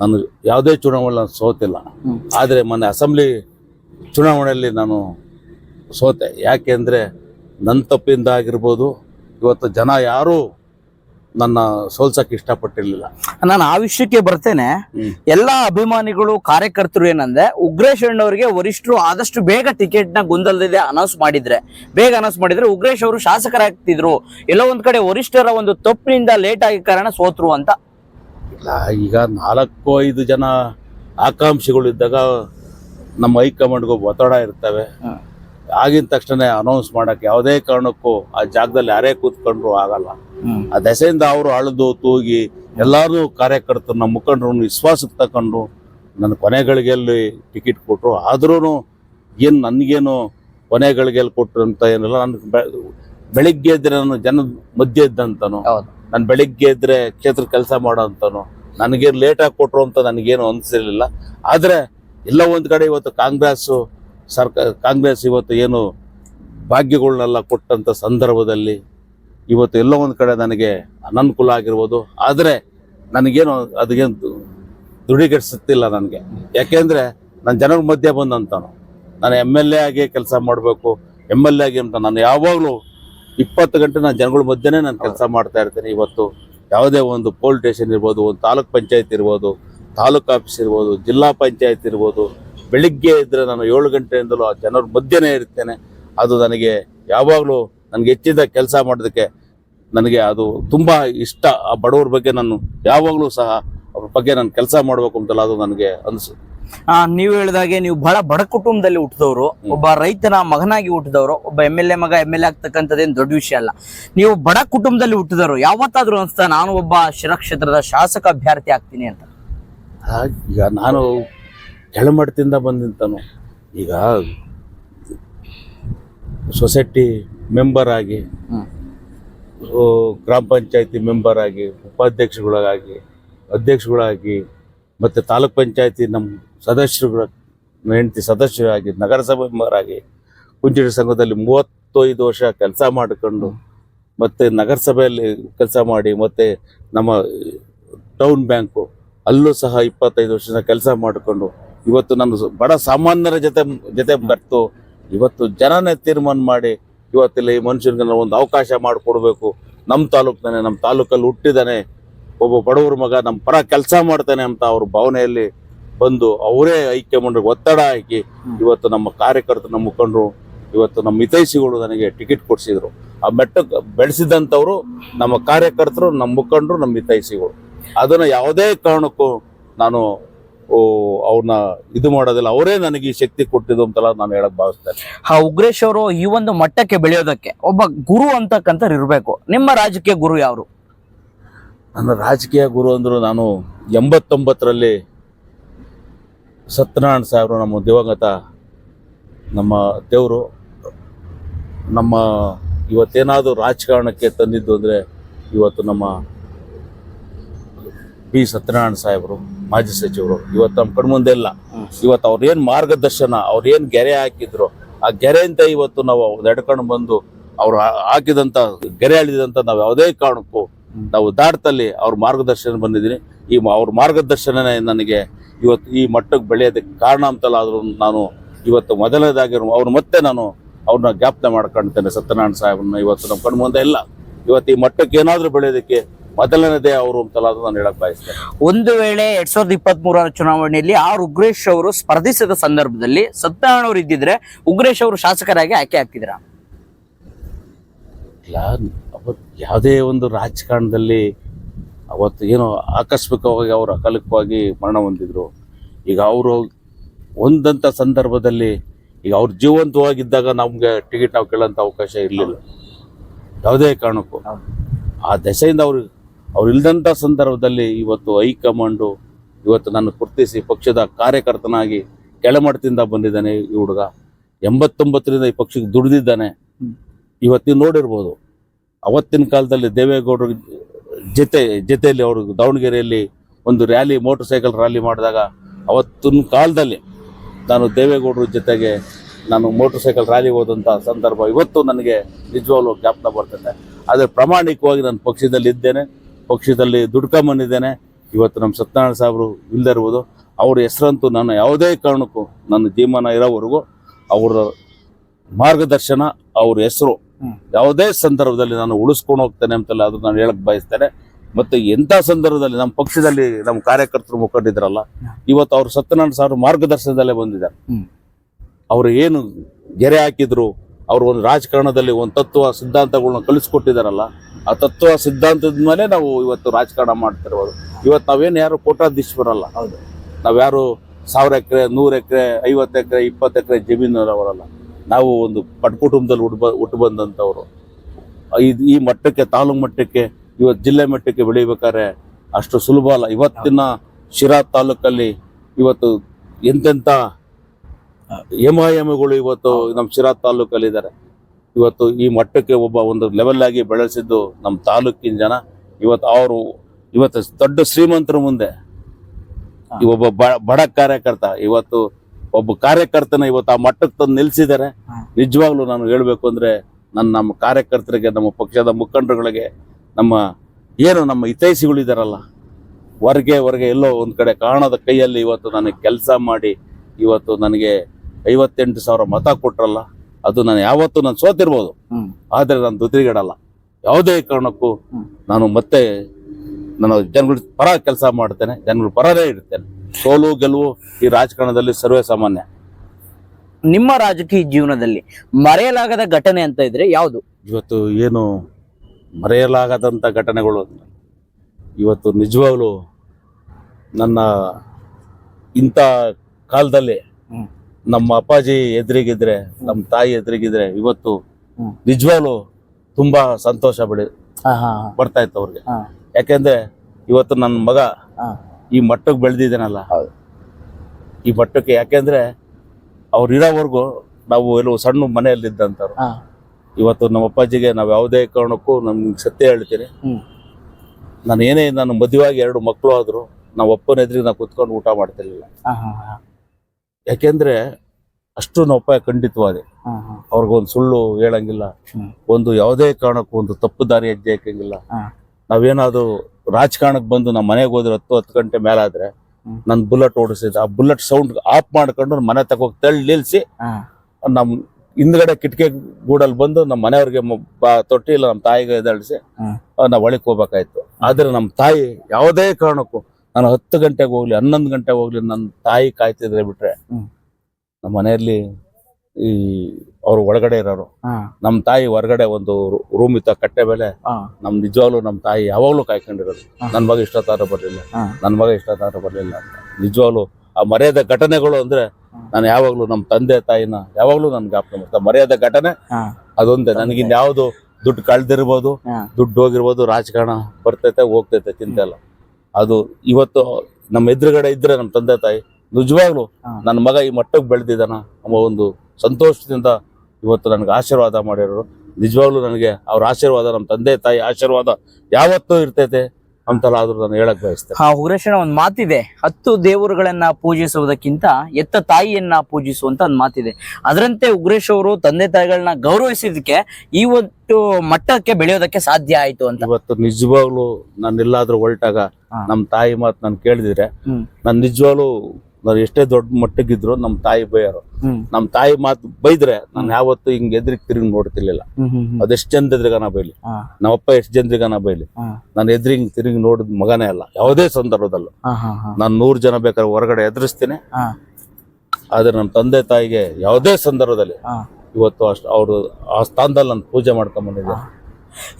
A: ನಾನು ಯಾವುದೇ ಚುನಾವಣೆ ನಾನು ಸೋತಿಲ್ಲ. ಆದರೆ ಮೊನ್ನೆ ಅಸೆಂಬ್ಲಿ ಚುನಾವಣೆಯಲ್ಲಿ ನಾನು ಸೋತೆ. ಯಾಕೆ ಅಂದರೆ ನನ್ನ ತಪ್ಪಿಂದ ಆಗಿರ್ಬೋದು ಇವತ್ತು ಜನ ಯಾರೂ ನನ್ನ ಸೋಲ್ಸಕ್ಕೆ ಇಷ್ಟಪಟ್ಟಿರ್ಲಿಲ್ಲ.
D: ನಾನು ಆ ವಿಷಯಕ್ಕೆ ಬರ್ತೇನೆ. ಎಲ್ಲಾ ಅಭಿಮಾನಿಗಳು ಕಾರ್ಯಕರ್ತರು ಏನಂದ್ರೆ ಉಗ್ರೇಶ್ ಅಣ್ಣವರಿಗೆ ವರಿಷ್ಠರು ಆದಷ್ಟು ಬೇಗ ಟಿಕೆಟ್ನ ಗೊಂದಲದಿದೆ ಅನೌನ್ಸ್ ಮಾಡಿದ್ರೆ ಬೇಗ ಅನೌನ್ಸ್ ಮಾಡಿದ್ರೆ ಉಗ್ರೇಶ್ ಅವರು ಶಾಸಕರಾಗ್ತಿದ್ರು. ಎಲ್ಲೋ ಒಂದ್ ಕಡೆ ವರಿಷ್ಠರ ಒಂದು ತಪ್ಪಿನಿಂದ ಲೇಟ್ ಆಗಿ ಕಾರಣ ಸೋತ್ರು ಅಂತ.
A: ಇಲ್ಲ ಈಗ ನಾಲ್ಕು ಐದು ಜನ ಆಕಾಂಕ್ಷಿಗಳು ಇದ್ದಾಗ ನಮ್ಮ ಹೈಕಮಾಂಡ್ಗೂ ಒತ್ತಡ ಇರ್ತವೆ. ಆಗಿದ ತಕ್ಷಣ ಅನೌನ್ಸ್ ಮಾಡಕ್ಕೆ ಯಾವುದೇ ಕಾರಣಕ್ಕೂ ಆ ಜಾಗದಲ್ಲಿ ಯಾರೇ ಕೂತ್ಕೊಂಡ್ರು ಆಗಲ್ಲ. ಆ ದೆಸೆಯಿಂದ ಅವರು ಅಳದು ತೂಗಿ ಎಲ್ಲರೂ ಕಾರ್ಯಕರ್ತರು ನಮ್ಮ ಮುಖಂಡರನ್ನು ವಿಶ್ವಾಸಕ್ಕೆ ತಗೊಂಡು ನನ್ನ ಕೊನೆಗಳಿಗೆಲ್ಲಿ ಟಿಕೆಟ್ ಕೊಟ್ಟರು ಆದ್ರೂ ಏನು ನನಗೇನು ಕೊನೆಗಳಿಗೆಲ್ಲಿ ಕೊಟ್ಟರು ಅಂತ ಏನಿಲ್ಲ. ನನ್ನ ಬೆಳಿಗ್ಗೆ ಇದ್ರೆ ನಾನು ಜನದ ಮಧ್ಯೆ ಇದ್ದಂತನು ನಾನು ಬೆಳಿಗ್ಗೆ ಇದ್ರೆ ಕ್ಷೇತ್ರ ಕೆಲಸ ಮಾಡೋ ಅಂತನು ನನಗೇನು ಲೇಟಾಗಿ ಕೊಟ್ಟರು ಅಂತ ನನಗೇನು ಅನಿಸಿರಲಿಲ್ಲ. ಆದರೆ ಎಲ್ಲ ಒಂದು ಕಡೆ ಇವತ್ತು ಕಾಂಗ್ರೆಸ್ಸು ಸರ್ಕಾರ ಕಾಂಗ್ರೆಸ್ ಇವತ್ತು ಏನು ಭಾಗ್ಯಗಳನ್ನೆಲ್ಲ ಕೊಟ್ಟಂಥ ಸಂದರ್ಭದಲ್ಲಿ ಇವತ್ತು ಎಲ್ಲೋ ಒಂದು ಕಡೆ ನನಗೆ ಅನನುಕೂಲ ಆಗಿರ್ಬೋದು. ಆದರೆ ನನಗೇನು ಅದಕ್ಕೇನು ದೃಢೀಕರಿಸುತ್ತಿಲ್ಲ ನನಗೆ. ಯಾಕೆಂದರೆ ನಾನು ಜನರ ಮಧ್ಯೆ ಬಂದಂತನು ನಾನು ಎಂ ಎಲ್ ಎ ಆಗಿ ಕೆಲಸ ಮಾಡಬೇಕು. ಎಂ ಎಲ್ ಎ ಆಗಿ ಅಂತ ನಾನು ಯಾವಾಗಲೂ ಇಪ್ಪತ್ತು ಗಂಟೆ ನಾನು ಜನಗಳ ಮಧ್ಯೆನೇ ನಾನು ಕೆಲಸ ಮಾಡ್ತಾ ಇರ್ತೀನಿ. ಇವತ್ತು ಯಾವುದೇ ಒಂದು ಪೋಲ್ ಸ್ಟೇಷನ್ ಇರ್ಬೋದು ಒಂದು ತಾಲೂಕು ಪಂಚಾಯತ್ ಇರ್ಬೋದು ತಾಲೂಕು ಆಫೀಸ್ ಇರ್ಬೋದು ಜಿಲ್ಲಾ ಪಂಚಾಯತ್ ಇರ್ಬೋದು ಬೆಳಿಗ್ಗೆ ಇದ್ದರೆ ನಾನು ಏಳು ಗಂಟೆಯಿಂದಲೂ ಆ ಜನರ ಮಧ್ಯನೇ ಇರ್ತೇನೆ. ಅದು ನನಗೆ ಯಾವಾಗಲೂ ನನಗೆ ಹೆಚ್ಚಿದ ಕೆಲಸ ಮಾಡೋದಕ್ಕೆ ನನಗೆ ಅದು ತುಂಬ ಇಷ್ಟ. ಆ ಬಡವ್ರ ಬಗ್ಗೆ ನಾನು ಯಾವಾಗಲೂ ಸಹ ಅವ್ರ ಬಗ್ಗೆ ನಾನು ಕೆಲಸ ಮಾಡಬೇಕು ಅಂತಲ್ಲ ಅದು ನನಗೆ ಅನಿಸು
D: ಆ ನೀವು ಹೇಳಿದಾಗೆ ನೀವು ಬಹಳ ಬಡ ಕುಟುಂಬದಲ್ಲಿ ಹುಟ್ಟಿದವರು ಒಬ್ಬ ರೈತನ ಮಗನಾಗಿ ಹುಟ್ಟಿದವರು ಒಬ್ಬ ಎಂ ಎಲ್ ಎ ಮಗ ಎಂ ಎಲ್ ಎ ಆಗ್ತಕ್ಕಂಥದ್ದೇನು ದೊಡ್ಡ ವಿಷಯ ಅಲ್ಲ. ನೀವು ಬಡ ಕುಟುಂಬದಲ್ಲಿ ಹುಟ್ಟಿದವರು ಯಾವತ್ತಾದ್ರೂ ಅನಿಸ್ತಾ ನಾನು ಒಬ್ಬ ಶಿರಕ್ಷೇತ್ರದ ಶಾಸಕ ಅಭ್ಯರ್ಥಿ ಆಗ್ತೀನಿ ಅಂತ?
A: ಈಗ ನಾನು ಕೆಳಮಟ್ಟದಿಂದ ಬಂದಿಂತನು ಈಗ ಸೊಸೈಟಿ ಮೆಂಬರ್ ಆಗಿ ಗ್ರಾಮ ಪಂಚಾಯತಿ ಮೆಂಬರ್ ಆಗಿ ಉಪಾಧ್ಯಕ್ಷಗಳಾಗಿ ಅಧ್ಯಕ್ಷಗಳಾಗಿ ಮತ್ತು ತಾಲೂಕ್ ಪಂಚಾಯತಿ ನಮ್ಮ ಸದಸ್ಯರುಗಳ, ಹೆಂಡತಿ ಸದಸ್ಯರಾಗಿ, ನಗರಸಭೆ ಮೆಂಬರ್ ಆಗಿ ಕುಂಚಿಡಿ ಸಂಘದಲ್ಲಿ ಮೂವತ್ತೈದು ವರ್ಷ ಕೆಲಸ ಮಾಡಿಕೊಂಡು, ಮತ್ತು ನಗರಸಭೆಯಲ್ಲಿ ಕೆಲಸ ಮಾಡಿ, ಮತ್ತು ನಮ್ಮ ಟೌನ್ ಬ್ಯಾಂಕು ಅಲ್ಲೂ ಸಹ ಇಪ್ಪತ್ತೈದು ವರ್ಷದ ಕೆಲಸ ಮಾಡಿಕೊಂಡು ಇವತ್ತು ನಾನು ಬಡ ಸಾಮಾನ್ಯರ ಜೊತೆ ಜೊತೆ ಬರ್ತು. ಇವತ್ತು ಜನನೇ ತೀರ್ಮಾನ ಮಾಡಿ ಇವತ್ತಿಲ್ಲ ಈ ಮನುಷ್ಯನಿಗೆ ಒಂದು ಅವಕಾಶ ಮಾಡಿಕೊಡ್ಬೇಕು. ನಮ್ಮ ತಾಲೂಕ್ನೇ ನಮ್ಮ ತಾಲೂಕಲ್ಲಿ ಹುಟ್ಟಿದಾನೆ. ಒಬ್ಬ ಬಡವ್ರ ಮಗ ನಮ್ಮ ಪರ ಕೆಲಸ ಮಾಡ್ತಾನೆ ಅಂತ ಅವ್ರ ಭಾವನೆಯಲ್ಲಿ ಬಂದು ಅವರೇ ಐಕ್ಯ ಮಂಡಳಿಗೆ ಒತ್ತಡ ಹಾಕಿ ಇವತ್ತು ನಮ್ಮ ಕಾರ್ಯಕರ್ತರು ನಮ್ಮ ಮುಖಂಡರು, ಇವತ್ತು ನಮ್ಮ ಹಿತೈಷಿಗಳು ನನಗೆ ಟಿಕೆಟ್ ಕೊಡಿಸಿದ್ರು. ಆ ಮೆಟ್ಟ ಬೆಳೆಸಿದಂಥವ್ರು ನಮ್ಮ ಕಾರ್ಯಕರ್ತರು, ನಮ್ಮ ಮುಖಂಡರು, ನಮ್ಮ ಹಿತೈಷಿಗಳು. ಅದನ್ನು ಯಾವುದೇ ಕಾರಣಕ್ಕೂ ನಾನು ಅವ್ರನ್ನ ಇದು ಮಾಡೋದಿಲ್ಲ. ಅವರೇ ನನಗೆ ಈ ಶಕ್ತಿ ಕೊಟ್ಟಿದ್ದು ಅಂತೆಲ್ಲ ನಾನು ಹೇಳಕ್ ಭಾವಿಸ್ತೇನೆ.
D: ಆ ಉಗ್ರೇಶ್ ಅವರು ಈ ಒಂದು ಮಟ್ಟಕ್ಕೆ ಬೆಳೆಯೋದಕ್ಕೆ ಒಬ್ಬ ಗುರು ಅಂತಕ್ಕಂಥವ್ರು ಇರಬೇಕು. ನಿಮ್ಮ ರಾಜಕೀಯ ಗುರು ಯಾರು?
A: ನನ್ನ ರಾಜಕೀಯ ಗುರು ಅಂದರು ನಾನು ಎಂಬತ್ತೊಂಬತ್ತರಲ್ಲಿ ಸತ್ಯನಾರಾಯಣ ಸಾಹೇಬರು ನಮ್ಮ ದಿವಂಗತ ನಮ್ಮ ದೇವರು ನಮ್ಮ ಇವತ್ತೇನಾದರೂ ರಾಜಕಾರಣಕ್ಕೆ ತಂದಿದ್ದು ಅಂದರೆ ಇವತ್ತು ನಮ್ಮ ಬಿ ಸತ್ಯನಾರಾಯಣ ಸಾಹೇಬರು. ಮಾಜಿ ಸಚಿವರು, ಇವತ್ತು ನಮ್ಮ ಕಣ್ಮುಂದೆ ಇಲ್ಲ. ಇವತ್ತು ಅವ್ರೇನು ಮಾರ್ಗದರ್ಶನ ಅವ್ರೇನು ಗೆರೆ ಹಾಕಿದ್ರು, ಆ ಗೆರೆಯಿಂದ ಇವತ್ತು ನಾವು ನಡ್ಕೊಂಡು ಬಂದು ಅವ್ರು ಹಾಕಿದಂತ, ಗೆರೆ ಅಳಿದಂತ ನಾವು ಯಾವುದೇ ಕಾರಣಕ್ಕೂ ನಾವು ದಾಟದಲ್ಲಿ ಅವ್ರ ಮಾರ್ಗದರ್ಶನ ಬಂದಿದ್ದೀನಿ ಈ ಅವ್ರ ಮಾರ್ಗದರ್ಶನನೇ ನನಗೆ ಇವತ್ತು ಈ ಮಟ್ಟಕ್ಕೆ ಬೆಳೆಯೋದಕ್ಕೆ ಕಾರಣ ಅಂತಲ್ಲ ಆದರೂ ನಾನು ಇವತ್ತು ಮೊದಲನೇದಾಗಿ ಅವ್ರು ಮತ್ತೆ ನಾನು ಅವ್ರನ್ನ ಜ್ಞಾಪನೆ ಮಾಡ್ಕೊಳ್ತೇನೆ ಸತ್ಯನಾರಾಯಣ ಸಾಹೇಬನ್ನ ಇವತ್ತು ನಮ್ಮ ಕಣ್ಮುಂದೆ ಇಲ್ಲ. ಇವತ್ತು ಈ ಮಟ್ಟಕ್ಕೆ ಏನಾದರೂ ಬೆಳೆಯೋದಕ್ಕೆ ಮೊದಲನೇದೇ ಅವರು ಅಂತಲ್ಲ ಅದು ನಾನು ಹೇಳಕ್ ಬಯಸ್ತೇನೆ.
D: ಒಂದು ವೇಳೆ ಎರಡ್ ಸಾವಿರದ ಇಪ್ಪತ್ತ್ ಮೂರರ ಚುನಾವಣೆಯಲ್ಲಿ ಆರ್ ಉಗ್ರೇಶ್ ಅವರು ಸ್ಪರ್ಧಿಸಿದ ಸಂದರ್ಭದಲ್ಲಿ ಸತ್ಯನಾರಾಯಣ ಅವರು ಇದ್ದಿದ್ರೆ ಉಗ್ರೇಶ್ ಅವರು ಶಾಸಕರಾಗಿ ಆಯ್ಕೆ ಆಗ್ತಿದ್ರ?
A: ಯಾವುದೇ ಒಂದು ರಾಜಕಾರಣದಲ್ಲಿ ಅವತ್ತು ಏನೋ ಆಕಸ್ಮಿಕವಾಗಿ ಅವರು ಅಕಾಲಿಕವಾಗಿ ಮರಣ ಹೊಂದಿದ್ರು. ಈಗ ಅವರು ಒಂದಂಥ ಸಂದರ್ಭದಲ್ಲಿ ಈಗ ಅವ್ರು ಜೀವಂತವಾಗಿದ್ದಾಗ ನಮಗೆ ಟಿಕೆಟ್ ನಾವು ಕೇಳೋಂಥ ಅವಕಾಶ ಇರಲಿಲ್ಲ. ಯಾವುದೇ ಕಾರಣಕ್ಕೂ. ಆ ದಶೆಯಿಂದ ಅವರು ಅವ್ರು ಸಂದರ್ಭದಲ್ಲಿ ಇವತ್ತು ಹೈಕಮಾಂಡು ಇವತ್ತು ನಾನು ಗುರ್ತಿಸಿ ಪಕ್ಷದ ಕಾರ್ಯಕರ್ತನಾಗಿ ಕೆಳಮಟ್ಟದಿಂದ ಬಂದಿದ್ದಾನೆ ಈ ಹುಡುಗ. ಎಂಬತ್ತೊಂಬತ್ತರಿಂದ ಈ ಪಕ್ಷಕ್ಕೆ ದುಡಿದಿದ್ದಾನೆ. ಇವತ್ತು ನೀವು ನೋಡಿರ್ಬೋದು. ಅವತ್ತಿನ ಕಾಲದಲ್ಲಿ ದೇವೇಗೌಡರ ಜೊತೆ, ಜೊತೆಯಲ್ಲಿ ಅವರು ದಾವಣಗೆರೆಯಲ್ಲಿ ಒಂದು ರ್ಯಾಲಿ, ಮೋಟರ್ ಸೈಕಲ್ ರ್ಯಾಲಿ ಮಾಡಿದಾಗ ಅವತ್ತಿನ ಕಾಲದಲ್ಲಿ ನಾನು ದೇವೇಗೌಡರ ಜೊತೆಗೆ ನಾನು ಮೋಟರ್ ಸೈಕಲ್ ರ್ಯಾಲಿ ಹೋದಂಥ ಸಂದರ್ಭ ಇವತ್ತು ನನಗೆ ನಿಜವಾಗ್ಲೂ ಜ್ಞಾಪನ ಬರ್ತದೆ. ಆದರೆ ಪ್ರಾಮಾಣಿಕವಾಗಿ ನಾನು ಪಕ್ಷದಲ್ಲಿ ಇದ್ದೇನೆ ಪಕ್ಷದಲ್ಲಿ ದುಡ್ಕೊಂಬಂದಿದ್ದೇನೆ. ಇವತ್ತು ನಮ್ಮ ಸತ್ಯನಾರಾಯಣ ಸಾಹೇಬರು ಇಲ್ಲದೆ ಇರ್ಬೋದು. ಅವ್ರ ಹೆಸರಂತೂ ನಾನು ಯಾವುದೇ ಕಾರಣಕ್ಕೂ ನನ್ನ ಜೀವನ ಇರೋವರೆಗೂ ಅವರ ಮಾರ್ಗದರ್ಶನ ಅವ್ರ ಹೆಸರು ಯಾವುದೇ ಸಂದರ್ಭದಲ್ಲಿ ನಾನು ಉಳಿಸ್ಕೊಂಡು ಹೋಗ್ತೇನೆ ಅಂತೆಲ್ಲ ಅದು ನಾನು ಹೇಳಕ್ ಬಯಸ್ತೇನೆ. ಮತ್ತೆ ಎಂಥ ಸಂದರ್ಭದಲ್ಲಿ ನಮ್ಮ ಪಕ್ಷದಲ್ಲಿ ನಮ್ಮ ಕಾರ್ಯಕರ್ತರು ಮುಖಂಡಿದ್ರಲ್ಲ ಇವತ್ತು ಅವ್ರು ಸತ್ಯನಾರಾಯಣ ಸಾಹೇಬ್ರ ಮಾರ್ಗದರ್ಶನದಲ್ಲೇ ಬಂದಿದ್ದಾರೆ. ಅವರು ಏನು ಗೆರೆ ಹಾಕಿದ್ರು ಅವರು ಒಂದು ರಾಜಕಾರಣದಲ್ಲಿ ಒಂದು ತತ್ವ ಸಿದ್ಧಾಂತಗಳನ್ನ ಕಲಿಸ್ಕೊಟ್ಟಿದಾರಲ್ಲ ಆ ತತ್ವ ಸಿದ್ಧಾಂತದ ಮೇಲೆ ನಾವು ಇವತ್ತು ರಾಜಕಾರಣ ಮಾಡ್ತಿರ್ಬೋದು. ಇವತ್ತು ನಾವೇನು ಯಾರು ಕೋಟಾಧೀಶ್ವರಲ್ಲ
D: ಹೌದು.
A: ನಾವ್ಯಾರು ಸಾವಿರ ಎಕರೆ ನೂರು ಎಕರೆ ಐವತ್ತು ಎಕರೆ ಇಪ್ಪತ್ತು ಎಕರೆ ಜಮೀನವರಲ್ಲ ನಾವು ಒಂದು ಪಟ್ ಕುಟುಂಬದಲ್ಲಿ ಹುಟ್ಟು ಬ ಹುಟ್ಟು ಬಂದಂಥವ್ರು ಈ- ಈ ಮಟ್ಟಕ್ಕೆ ತಾಲೂಕು ಮಟ್ಟಕ್ಕೆ ಇವತ್ತು ಜಿಲ್ಲೆ ಮಟ್ಟಕ್ಕೆ ಬೆಳಿಬೇಕಾದ್ರೆ ಅಷ್ಟು ಸುಲಭ ಅಲ್ಲ. ಇವತ್ತಿನ ಶಿರಾ ತಾಲೂಕಲ್ಲಿ ಇವತ್ತು ಎಂತೆಂಥ ಎಮಗಳು ಇವತ್ತು ನಮ್ಮ ಶಿರಾ ತಾಲೂಕಲ್ಲಿ ಇದ್ದಾರೆ ಇವತ್ತು ಈ ಮಟ್ಟಕ್ಕೆ ಒಬ್ಬ ಒಂದು ಲೆವೆಲ್ ಆಗಿ ಬೆಳೆಸಿದ್ದು ನಮ್ಮ ತಾಲೂಕಿನ ಜನ. ಇವತ್ತು ಅವರು ಇವತ್ತು ದೊಡ್ಡ ಶ್ರೀಮಂತರ ಮುಂದೆ ಈ ಒಬ್ಬ ಬಡ ಕಾರ್ಯಕರ್ತ ಇವತ್ತು ಒಬ್ಬ ಕಾರ್ಯಕರ್ತನ ಇವತ್ತು ಆ ಮಟ್ಟಕ್ಕೆ ತಂದು ನಿಲ್ಸಿದ್ದಾರೆ. ನಿಜವಾಗ್ಲೂ ನಾನು ಹೇಳಬೇಕು ಅಂದ್ರೆ ನನ್ನ ನಮ್ಮ ಕಾರ್ಯಕರ್ತರಿಗೆ ನಮ್ಮ ಪಕ್ಷದ ಮುಖಂಡರುಗಳಿಗೆ ನಮ್ಮ ಏನು ನಮ್ಮ ಹಿತೈಷಿಗಳಿದ್ದಾರಲ್ಲ ಹೊರಗೆ ಹೊರಗೆ ಎಲ್ಲೋ ಒಂದು ಕಡೆ ಕಾಣದ ಕೈಯಲ್ಲಿ ಇವತ್ತು ನನಗೆ ಕೆಲಸ ಮಾಡಿ ಇವತ್ತು ನನಗೆ ಐವತ್ತೆಂಟು ಸಾವಿರ ಮತ ಕೊಟ್ರಲ್ಲ ಅದು ನಾನು ಯಾವತ್ತೂ ನಾನು ಸೋತಿರ್ಬೋದು. ಆದರೆ ನಾನು ದುತಿರಿಗಡಲ್ಲ ಯಾವುದೇ ಕಾರಣಕ್ಕೂ ನಾನು ಮತ್ತೆ ನಾನು ಜನಗಳ ಪರ ಕೆಲಸ ಮಾಡ್ತೇನೆ ಜನಗಳ ಪರನೇ ಇರ್ತೇನೆ. ಸೋಲು ಗೆಲುವು ಈ ರಾಜಕಾರಣದಲ್ಲಿ ಸರ್ವೇ ಸಾಮಾನ್ಯ.
D: ನಿಮ್ಮ ರಾಜಕೀಯ ಜೀವನದಲ್ಲಿ ಮರೆಯಲಾಗದ ಘಟನೆ ಅಂತ ಇದ್ರೆ ಯಾವುದು?
A: ಇವತ್ತು ಏನು ಮರೆಯಲಾಗದಂಥ ಘಟನೆಗಳು? ಇವತ್ತು ನಿಜವಾಗ್ಲೂ ನನ್ನ ಇಂಥ ಕಾಲದಲ್ಲಿ. ನಮ್ಮ ಅಪ್ಪಾಜಿ ಎದುರಿಗಿದ್ರೆ ನಮ್ಮ ತಾಯಿ ಎದುರಿಗಿದ್ರೆ ಇವತ್ತು ನಿಜವಾಗ್ಲು ತುಂಬಾ ಸಂತೋಷ ಬಿಡಿ ಬರ್ತಾ ಇತ್ತು ಅವ್ರಿಗೆ. ಯಾಕೆಂದ್ರೆ ಇವತ್ತು ನನ್ನ ಮಗ ಈ ಮಟ್ಟಕ್ಕೆ ಬೆಳೆದಿದ್ದಾನಲ್ಲ? ಈ ಮಟ್ಟಕ್ಕೆ ಯಾಕೆಂದ್ರೆ ಅವ್ರು ಇರೋವರೆಗೂ ನಾವು ಎಲ್ಲೋ ಸಣ್ಣ ಮನೆಯಲ್ಲಿದ್ದಂಥವ್ರು. ಇವತ್ತು ನಮ್ಮ ಅಪ್ಪಾಜಿಗೆ ನಾವು ಯಾವುದೇ ಕಾರಣಕ್ಕೂ ನಮ್ಗೆ ಸತ್ಯ ಹೇಳ್ತೀನಿ. ನಾನು ಏನೇ ನಾನು ಮದುವೆಯಾಗಿ ಎರಡು ಮಕ್ಕಳು ಆದ್ರು ನಾವು ಅಪ್ಪನ ಎದುರಿಗೆ ನಾವು ಕುತ್ಕೊಂಡು ಊಟ ಮಾಡ್ತಿರ್ಲಿಲ್ಲ. ಯಾಕೆಂದ್ರೆ ಅಷ್ಟು ನಾವು ಖಂಡಿತವಾಗಿ ಖಂಡಿತವಾದೆ ಅವ್ರಿಗೊಂದು ಸುಳ್ಳು ಹೇಳಂಗಿಲ್ಲ. ಒಂದು ಯಾವುದೇ ಕಾರಣಕ್ಕೂ ಒಂದು ತಪ್ಪು ದಾರಿ ಹೆಜ್ಜೆ ಹಾಕಂಗಿಲ್ಲ.
D: ನಾವೇನೋ
A: ನಾವೇನಾದ್ರು ರಾಜಕಾರಣಕ್ಕೆ ಬಂದು ನಮ್ಮ ಮನೆಗೆ ಹೋದ್ರೆ ಹತ್ತು ಹತ್ತು ಗಂಟೆ ಮೇಲಾದ್ರೆ
D: ನನ್
A: ನನ್ನ ಬುಲೆಟ್ ಓಡಿಸಿದ ಆ ಬುಲೆಟ್ ಸೌಂಡ್ ಆಫ್ ಮಾಡ್ಕೊಂಡು ಮನೆ ತಗೋಗಿ ತಳ್ಳಿ ನಿಲ್ಸಿ ನಮ್ ಹಿಂದ್ಗಡೆ ಕಿಟಕಿ ಗೂಡಲ್ಲಿ ಬಂದು ನಮ್ಮ ಮನೆಯವ್ರಿಗೆ ತೊಟ್ಟಿ ಇಲ್ಲ ನಮ್ಮ ತಾಯಿಗೆ ಎದಳಿಸಿ
D: ಹ್ಮ್.
A: ನಾವು ಒಳಗೆ ಹೋಗ್ಬೇಕಾಯ್ತು. ಆದ್ರೆ ನಮ್ಮ ತಾಯಿ ಯಾವುದೇ ಕಾರಣಕ್ಕೂ ನಾನು ಹತ್ತು ಗಂಟೆಗೆ ಹೋಗ್ಲಿ ಹನ್ನೊಂದು ಗಂಟೆಗೆ ಹೋಗ್ಲಿ ನನ್ನ ತಾಯಿ ಕಾಯ್ತಿದ್ರೆ ಬಿಟ್ರೆ. ನಮ್ಮ ಮನೆಯಲ್ಲಿ ಈ ಅವ್ರು ಒಳಗಡೆ ಇರೋರು. ನಮ್ಮ ತಾಯಿ ಹೊರಗಡೆ ಒಂದು ರೂಮ್ ಇತ್ತ ಕಟ್ಟೆ ಮೇಲೆ. ನಮ್ ನಿಜವಾಗ್ಲೂ ನಮ್ಮ ತಾಯಿ ಯಾವಾಗ್ಲೂ ಕಾಯ್ಕೊಂಡಿರೋದು.
D: ನನ್
A: ನನ್ನ ಮಗ ಇಷ್ಟೊತ್ತಾರ ಬರ್ಲಿಲ್ಲ.
D: ನನ್
A: ನನ್ನ ಮಗ ಇಷ್ಟೊತ್ತಾರ ಬರ್ಲಿಲ್ಲ ಅಂತ. ನಿಜವಾಗ್ಲೂ ಆ ಮರ್ಯಾದ ಘಟನೆಗಳು ಅಂದ್ರೆ ನಾನು ಯಾವಾಗ್ಲೂ ನಮ್ಮ ತಂದೆ ತಾಯಿನ ಯಾವಾಗ್ಲೂ ನನ್ ಜ್ಞಾಪನ ಮಾಡ್ತಾ ಮರ್ಯಾದ ಘಟನೆ ಅದೊಂದೇ. ನನಗೆ ಇನ್ಯಾವುದು ದುಡ್ಡು ಕಳ್ದಿರ್ಬೋದು. ದುಡ್ಡು ಹೋಗಿರ್ಬೋದು ರಾಜಕಾರಣ ಬರ್ತೈತೆ ಹೋಗ್ತೈತೆ ಚಿಂತೆ ಇಲ್ಲ ಅದು ಇವತ್ತು ನಮ್ಮ ಎದುರುಗಡೆ ಇದ್ರೆ ನಮ್ಮ ತಂದೆ ತಾಯಿ ನಿಜವಾಗ್ಲೂ. ನನ್ನ ಮಗ ಈ ಮಟ್ಟಕ್ಕೆ ಬೆಳೆದಿದ್ದಾನ ಅಮ್ಮ ಒಂದು ಸಂತೋಷದಿಂದ ಇವತ್ತು ನನಗೆ ಆಶೀರ್ವಾದ ಮಾಡಿರೋರು ನಿಜವಾಗ್ಲೂ ನನಗೆ ಅವ್ರ ಆಶೀರ್ವಾದ ನಮ್ಮ ತಂದೆ ತಾಯಿ ಆಶೀರ್ವಾದ ಯಾವತ್ತೂ ಇರ್ತೈತೆ ಅಂತಲ್ಲ ಆದ್ರೂ ನಾನು ಹೇಳಕ್ ಬಯಸ್ತೇನೆ.
D: ಹಾ ಉಗ್ರೇಶನ ಒಂದ್ ಮಾತಿದೆ. ಹತ್ತು ದೇವರುಗಳನ್ನ ಪೂಜಿಸುವುದಕ್ಕಿಂತ ಎತ್ತ ತಾಯಿಯನ್ನ ಪೂಜಿಸುವಂತ ಒಂದ್ ಮಾತಿದೆ. ಅದರಂತೆ ಉಗ್ರೇಶ್ ಅವರು ತಂದೆ ತಾಯಿಗಳನ್ನ ಗೌರವಿಸಿದಕ್ಕೆ ಈ ಒಂದು ಮಟ್ಟಕ್ಕೆ ಬೆಳೆಯೋದಕ್ಕೆ ಸಾಧ್ಯ ಆಯ್ತು ಅಂತ.
A: ಇವತ್ತು ನಿಜವಾಗ್ಲೂ ನಾನು ಎಲ್ಲಾದ್ರೂ ಹೊರಟಾಗ
D: ನಮ್
A: ನಮ್ಮ ತಾಯಿ ಮಾತು ನಾನು
D: ಕೇಳಿದ್ರೆ.
A: ನಾನು ನಿಜವಾಗ್ಲೂ ನಾನು ಎಷ್ಟೇ ದೊಡ್ಡ ಮಟ್ಟಕ್ಕಿದ್ರು ನಮ್ಮ ತಾಯಿ ಬೈಯೋರು. ನಮ್ಮ ತಾಯಿ ಮಾತು ಬೈದ್ರೆ ನಾನು ಯಾವತ್ತು ಹಿಂಗ್ ಎದ್ರಿಗೆ ತಿರುಗಿ ನೋಡ್ತಿರ್ಲಿಲ್ಲ. ಅದೆಷ್ಟ್ ಜನ ಎದುರಿಗಾನ ಬೈಲಿ? ನಮ್ಮಪ್ಪ ಎಷ್ಟು ಜನರಿಗಾನ ಬೈಲಿ? ನಾನು ಎದ್ರಿಗೆ ತಿರುಗಿ ನೋಡಿದ ಮಗನೇ ಅಲ್ಲ ಯಾವುದೇ ಸಂದರ್ಭದಲ್ಲೂ. ನಾನು ನೂರು ಜನ ಬೇಕಾದ್ರೆ ಹೊರಗಡೆ ಎದುರಿಸ್ತೀನಿ. ಆದ್ರೆ ನಮ್ಮ ತಂದೆ ತಾಯಿಗೆ ಯಾವುದೇ ಸಂದರ್ಭದಲ್ಲಿ ಇವತ್ತು ಅಷ್ಟು ಅವರು ಆ ಸ್ಥಾನದಲ್ಲಿ ನಾನು ಪೂಜೆ ಮಾಡ್ಕೊಂಡ್ ಬಂದಿದ್ದೆ.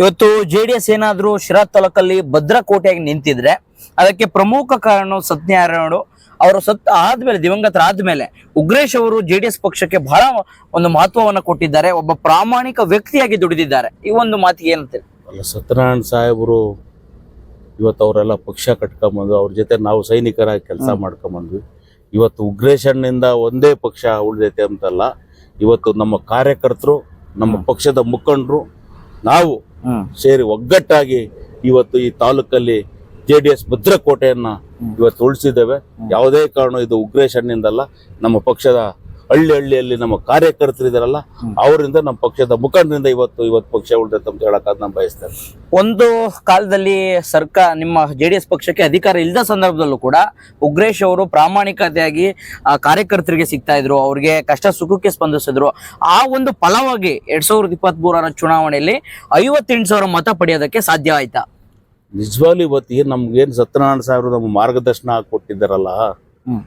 D: ಇವತ್ತು ಜೆ ಡಿ ಎಸ್ ಏನಾದ್ರು ಶಿರಾ ತಾಲೂಕಲ್ಲಿ ಭದ್ರಕೋಟೆಯಾಗಿ ನಿಂತಿದ್ರೆ ಅದಕ್ಕೆ ಪ್ರಮುಖ ಕಾರಣ ಸತ್ಯನಾರಾಯಣ ಅವರು ಸತ್ ಆದ್ಮೇಲೆ ದಿವಂಗತರಾದ್ಮೇಲೆ ಉಗ್ರೇಶ್ ಅವರು ಜೆ ಡಿ ಎಸ್ ಪಕ್ಷಕ್ಕೆ ಬಹಳ ಒಂದು ಮಹತ್ವವನ್ನು ಕೊಟ್ಟಿದ್ದಾರೆ. ಒಬ್ಬ ಪ್ರಾಮಾಣಿಕ ವ್ಯಕ್ತಿಯಾಗಿ ದುಡಿದಿದ್ದಾರೆ. ಈ ಒಂದು ಮಾತಿಗೆ ಏನಂತೀರಿ?
A: ಅಲ್ಲ ಸತ್ಯನಾರಾಯಣ ಸಾಹೇಬರು ಇವತ್ತು ಅವರೆಲ್ಲ ಪಕ್ಷ ಕಟ್ಕೊಂಬಂದು ಅವ್ರ ಜೊತೆ ನಾವು ಸೈನಿಕರಾಗಿ ಕೆಲಸ ಮಾಡ್ಕೊಂಬಂದ್ವಿ ಇವತ್ತು ಉಗ್ರೇಶನ್ನಿಂದ ಒಂದೇ ಪಕ್ಷ ಉಳಿದೈತೆ ಅಂತಲ್ಲ ಇವತ್ತು ನಮ್ಮ ಕಾರ್ಯಕರ್ತರು ನಮ್ಮ ಪಕ್ಷದ ಮುಖಂಡರು ನಾವು ಸೇರಿ ಒಗ್ಗಟ್ಟಾಗಿ ಇವತ್ತು ಈ ತಾಲೂಕಲ್ಲಿ ಜೆ ಡಿ ಎಸ್ ಭದ್ರಕೋಟೆಯನ್ನ ಇವತ್ತು ಉಳಿಸಿದ್ದೇವೆ. ಯಾವುದೇ ಕಾರಣ ಇದು ಉಗ್ರೇಶಣ್ಣಿಂದಲ್ಲ ನಮ್ಮ ಪಕ್ಷದ ಹಳ್ಳಿ ಹಳ್ಳಿಯಲ್ಲಿ ನಮ್ಮ ಕಾರ್ಯಕರ್ತರು ಇದಾರಲ್ಲ ಅವರಿಂದ ನಮ್ಮ ಪಕ್ಷದ ಮುಖಂಡರಿಂದ ಇವತ್ತು ಇವತ್ತು ಪಕ್ಷ ಉಳಿದಂತ ಅಂತ ಹೇಳಕ್ ನಾನು ಬಯಸ್ತೇನೆ.
D: ಒಂದು ಕಾಲದಲ್ಲಿ ಸರ್ಕಾರ ನಿಮ್ಮ ಜೆ ಡಿ ಎಸ್ ಪಕ್ಷಕ್ಕೆ ಅಧಿಕಾರ ಇಲ್ಲದ ಸಂದರ್ಭದಲ್ಲೂ ಕೂಡ ಉಗ್ರೇಶ್ ಅವರು ಪ್ರಾಮಾಣಿಕತೆಯಾಗಿ ಆ, ಕಾರ್ಯಕರ್ತರಿಗೆ ಸಿಗ್ತಾ ಇದ್ರು ಅವ್ರಿಗೆ ಕಷ್ಟ ಸುಖಕ್ಕೆ ಸ್ಪಂದಿಸಿದ್ರು. ಆ ಒಂದು ಫಲವಾಗಿ ಎರಡ್ ಸಾವಿರದ ಇಪ್ಪತ್ತ್ ಮೂರರ ಚುನಾವಣೆಯಲ್ಲಿ ಐವತ್ತೆಂಟು ಸಾವಿರ ಮತ ಪಡೆಯೋದಕ್ಕೆ ಸಾಧ್ಯ ಆಯ್ತಾ?
A: ನಿಜವಾಗ್ಲೂ ಇವತ್ತು ನಮ್ಗೇನು ನಮ್ಗೆ ಏನ್ ಸತ್ಯನಾರಾಯಣ ಸಾಹೇಬರು ನಮ್ಗೆ ಮಾರ್ಗದರ್ಶನ ಕೊಟ್ಟಿದ್ದಾರಲ್ಲ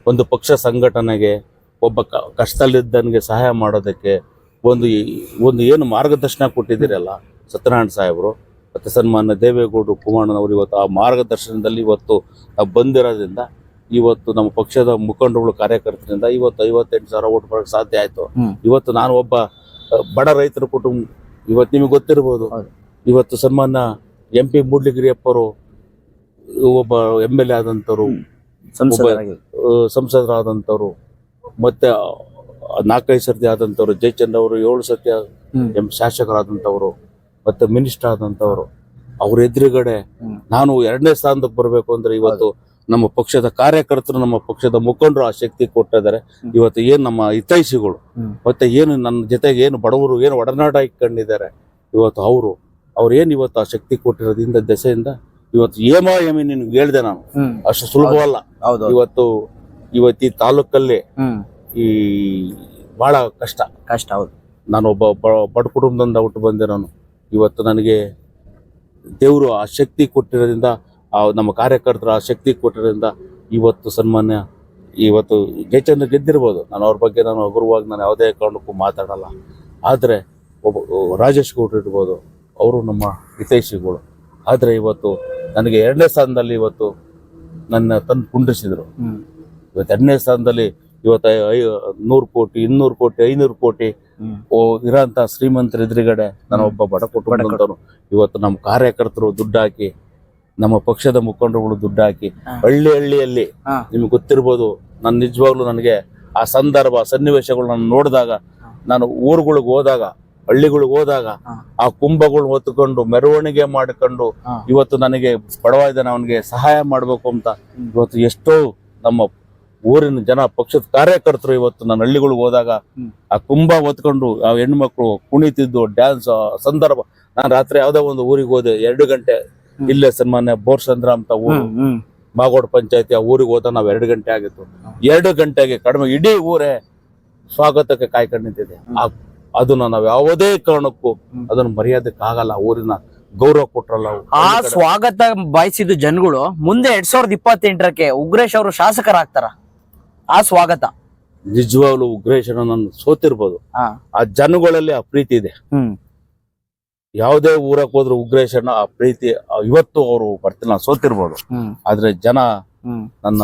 A: ಒಂದು ಪಕ್ಷ ಸಂಘಟನೆಗೆ ಒಬ್ಬ ಕ- ಕಷ್ಟದಲ್ಲಿದ್ದನಿಗೆ ಸಹಾಯ ಮಾಡೋದಕ್ಕೆ ಒಂದು ಒಂದು ಏನು ಮಾರ್ಗದರ್ಶನ ಕೊಟ್ಟಿದ್ದೀರಲ್ಲ ಸತ್ಯನಾರಾಯಣ ಸಾಹೇಬರು ಮತ್ತೆ ಸನ್ಮಾನ್ಯ ದೇವೇಗೌಡರು ಕುಮಾರಣ್ಣನವರು ಇವತ್ತು ಆ ಮಾರ್ಗದರ್ಶನದಲ್ಲಿ ಇವತ್ತು ನಾವು ಬಂದಿರೋದ್ರಿಂದ ಇವತ್ತು ನಮ್ಮ ಪಕ್ಷದ ಮುಖಂಡರುಗಳು ಕಾರ್ಯಕರ್ತರಿಂದ ಇವತ್ತು ಐವತ್ತೆಂಟು ಸಾವಿರ ಓಟ್ ಬರೋಕ್ಕೆ ಸಾಧ್ಯ ಆಯ್ತು. ಇವತ್ತು ನಾನು ಒಬ್ಬ ಬಡ ರೈತರ ಕುಟುಂಬ ಇವತ್ತು ನಿಮಗೆ ಗೊತ್ತಿರ್ಬೋದು. ಇವತ್ತು ಸನ್ಮಾನ್ಯ ಎಂ ಪಿ ಮೂಡ್ಲಿಗಿರಿಯಪ್ಪರು ಒಬ್ಬ ಎಂ ಎಲ್ ಎ ಆದಂಥವ್ರು ಸಂಸದರಾದಂಥವ್ರು ಮತ್ತೆ ನಾಲ್ಕೈದು ಸರ್ತಿ ಆದಂಥವ್ರು ಜಯಚಂದ್ರ ಅವರು ಏಳು ಸರ್ತಿ. ಎಂ ಶಾಸಕರಾದಂಥವ್ರು ಮತ್ತೆ ಮಿನಿಸ್ಟರ್ ಆದಂಥವ್ರು ಅವ್ರ ಎದುರುಗಡೆ ನಾನು ಎರಡನೇ ಸ್ಥಾನಕ್ಕೆ ಬರಬೇಕು ಅಂದ್ರೆ ಇವತ್ತು ನಮ್ಮ ಪಕ್ಷದ ಕಾರ್ಯಕರ್ತರು ನಮ್ಮ ಪಕ್ಷದ ಮುಖಂಡರು ಆ ಶಕ್ತಿ ಕೊಟ್ಟಿದ್ದಾರೆ. ಇವತ್ತು ಏನು ನಮ್ಮ ಹಿತೈಷಿಗಳು ಮತ್ತೆ ಏನು ನನ್ನ ಜೊತೆಗೆ ಏನು ಬಡವರು ಏನು ಒಡನಾಟ ಇಟ್ಕೊಂಡಿದ್ದಾರೆ ಇವತ್ತು ಅವರು ಅವ್ರು ಏನ್ ಇವತ್ತು ಆ ಶಕ್ತಿ ಕೊಟ್ಟಿರೋದ್ರಿಂದ ದೆಸೆಯಿಂದ ಇವತ್ತು ಏಮ ಏಮಿ ನಿನ್ಗೆ ಹೇಳ್ದೆ ನಾನು. ಅಷ್ಟು ಸುಲಭವಲ್ಲ
D: ಹೌದು
A: ಇವತ್ತು ಇವತ್ತು ಈ ತಾಲೂಕಲ್ಲಿ ಈ ಬಹಳ ಕಷ್ಟ.
D: ಕಷ್ಟ ಹೌದು.
A: ನಾನು ಒಬ್ಬ ಬಡ ಕುಟುಂಬದಿಂದ ಹುಟ್ಟು ಬಂದೆ ನಾನು. ಇವತ್ತು ನನಗೆ ದೇವರು ಆ ಶಕ್ತಿ ಕೊಟ್ಟಿರೋದ್ರಿಂದ ಆ ನಮ್ಮ ಕಾರ್ಯಕರ್ತರು ಆ ಶಕ್ತಿ ಕೊಟ್ಟಿರೋದ್ರಿಂದ ಇವತ್ತು ಸನ್ಮಾನ್ಯ ಇವತ್ತು ಜಯಚಂದ್ರ ಗೆದ್ದಿರ್ಬೋದು. ನಾನು ಅವ್ರ ಬಗ್ಗೆ ನಾನು ಹಗುರವಾಗಿ ನಾನು ಯಾವುದೇ ಕಾರಣಕ್ಕೂ ಮಾತಾಡಲ್ಲ. ಆದರೆ ಒಬ್ಬ ರಾಜೇಶ್ ಗೌಡ್ರು ಇರ್ಬೋದು ಅವರು ನಮ್ಮ ಹಿತೈಷಿಗಳು. ಆದರೆ ಇವತ್ತು ನನಗೆ ಎರಡನೇ ಸ್ಥಾನದಲ್ಲಿ ಇವತ್ತು ನನ್ನ ತಂದು
D: ಕುಂಡಿಸಿದರು
A: ಇವತ್ತು ಎರಡನೇ ಸ್ಥಾನದಲ್ಲಿ ಇವತ್ತು ಐ ನೂರು ಕೋಟಿ ಇನ್ನೂರು ಕೋಟಿ ಐನೂರು ಕೋಟಿ. ಓ ಇರೋಂಥ ಶ್ರೀಮಂತರ ಎದುರುಗಡೆ ನಾನು ಒಬ್ಬ ಬಡ ಕುಟುಂಬದವನು ಇವತ್ತು ನಮ್ಮ ಕಾರ್ಯಕರ್ತರು ದುಡ್ಡು ಹಾಕಿ ನಮ್ಮ ಪಕ್ಷದ ಮುಖಂಡರುಗಳು ದುಡ್ಡು ಹಾಕಿ ಹಳ್ಳಿ ಹಳ್ಳಿಯಲ್ಲಿ
D: ನಿಮಗೆ
A: ನಿಮ್ಗೆ ಗೊತ್ತಿರ್ಬೋದು ನಾನು ನಿಜವಾಗ್ಲೂ ನನಗೆ ಆ ಸಂದರ್ಭ ಸನ್ನಿವೇಶಗಳು ನಾನು ನೋಡಿದಾಗ ನಾನು ಊರುಗಳಿಗೆ ಹೋದಾಗ ಹಳ್ಳಿಗಳಿಗೆ ಹೋದಾಗ ಆ ಕುಂಭಗಳು ಹೊತ್ಕೊಂಡು ಮೆರವಣಿಗೆ ಮಾಡಿಕೊಂಡು ಇವತ್ತು ನನಗೆ ಬಡವ ಇದ್ದಾನೆ ಅವನಿಗೆ ಸಹಾಯ ಮಾಡಬೇಕು ಅಂತ ಇವತ್ತು ಎಷ್ಟೋ ನಮ್ಮ ಊರಿನ ಜನ ಪಕ್ಷದ ಕಾರ್ಯಕರ್ತರು ಇವತ್ತು ನನ್ನ ಹಳ್ಳಿಗಳಿಗೆ ಹೋದಾಗ ಆ ಕುಂಭ ಹೊತ್ಕೊಂಡು ಆ ಹೆಣ್ಮಕ್ಳು ಕುಣಿತಿದ್ದು ಡ್ಯಾನ್ಸ್ ಸಂದರ್ಭ. ನಾನು ರಾತ್ರಿ ಯಾವ್ದೋ ಒಂದು ಊರಿಗೆ ಹೋದೆ ಎರಡು ಗಂಟೆ. ಇಲ್ಲೇ ಸನ್ಮಾನ್ಯ ಬೋರ್ಸಂದ್ರ ಅಂತ ಊರು. ಮಾಗೋಡ್ ಪಂಚಾಯತಿ ಆ ಊರಿಗೆ ಹೋದ ನಾವು ಎರಡು ಗಂಟೆ ಆಗಿತ್ತು. ಎರಡು ಗಂಟೆಗೆ ಕಡಿಮೆ ಇಡೀ ಊರೇ ಸ್ವಾಗತಕ್ಕೆ ಕಾಯ್ಕೊಂಡಿದ್ದೆ ನಿಂತಿದೆ ಆ- ಅದನ್ನ ನಾವು ಯಾವುದೇ ಕಾರಣಕ್ಕೂ ಅದನ್ನು ಮರ್ಯಾದಕ್ಕೆ ಆಗಲ್ಲ ಊರಿನ ಗೌರವ ಕೊಟ್ರಲ್ಲ
D: ಆ ಸ್ವಾಗತ ಬಯಸಿದ ಜನಗಳು ಮುಂದೆ ಎರಡ್ ಸಾವಿರದ ಇಪ್ಪತ್ತೆಂಟರಕ್ಕೆ ಉಗ್ರೇಶ್ ಅವರು ಶಾಸಕರಾಗ್ತಾರ. ಆ ಸ್ವಾಗತ.
A: ನಿಜವಾಗ್ಲು ಉಗ್ರೇಶನ ಸೋತಿರ್ಬೋದು. ಆ ಜನಗಳಲ್ಲಿ ಆ ಪ್ರೀತಿ ಇದೆ. ಯಾವುದೇ ಊರಕ್ಕೆ ಹೋದ್ರು ಉಗ್ರೇಶನ ಆ ಪ್ರೀತಿ ಇವತ್ತು ಅವರು ಬರ್ತಿಲ್ಲ ಸೋತಿರ್ಬೋದು. ಆದ್ರೆ ಜನ ನನ್ನ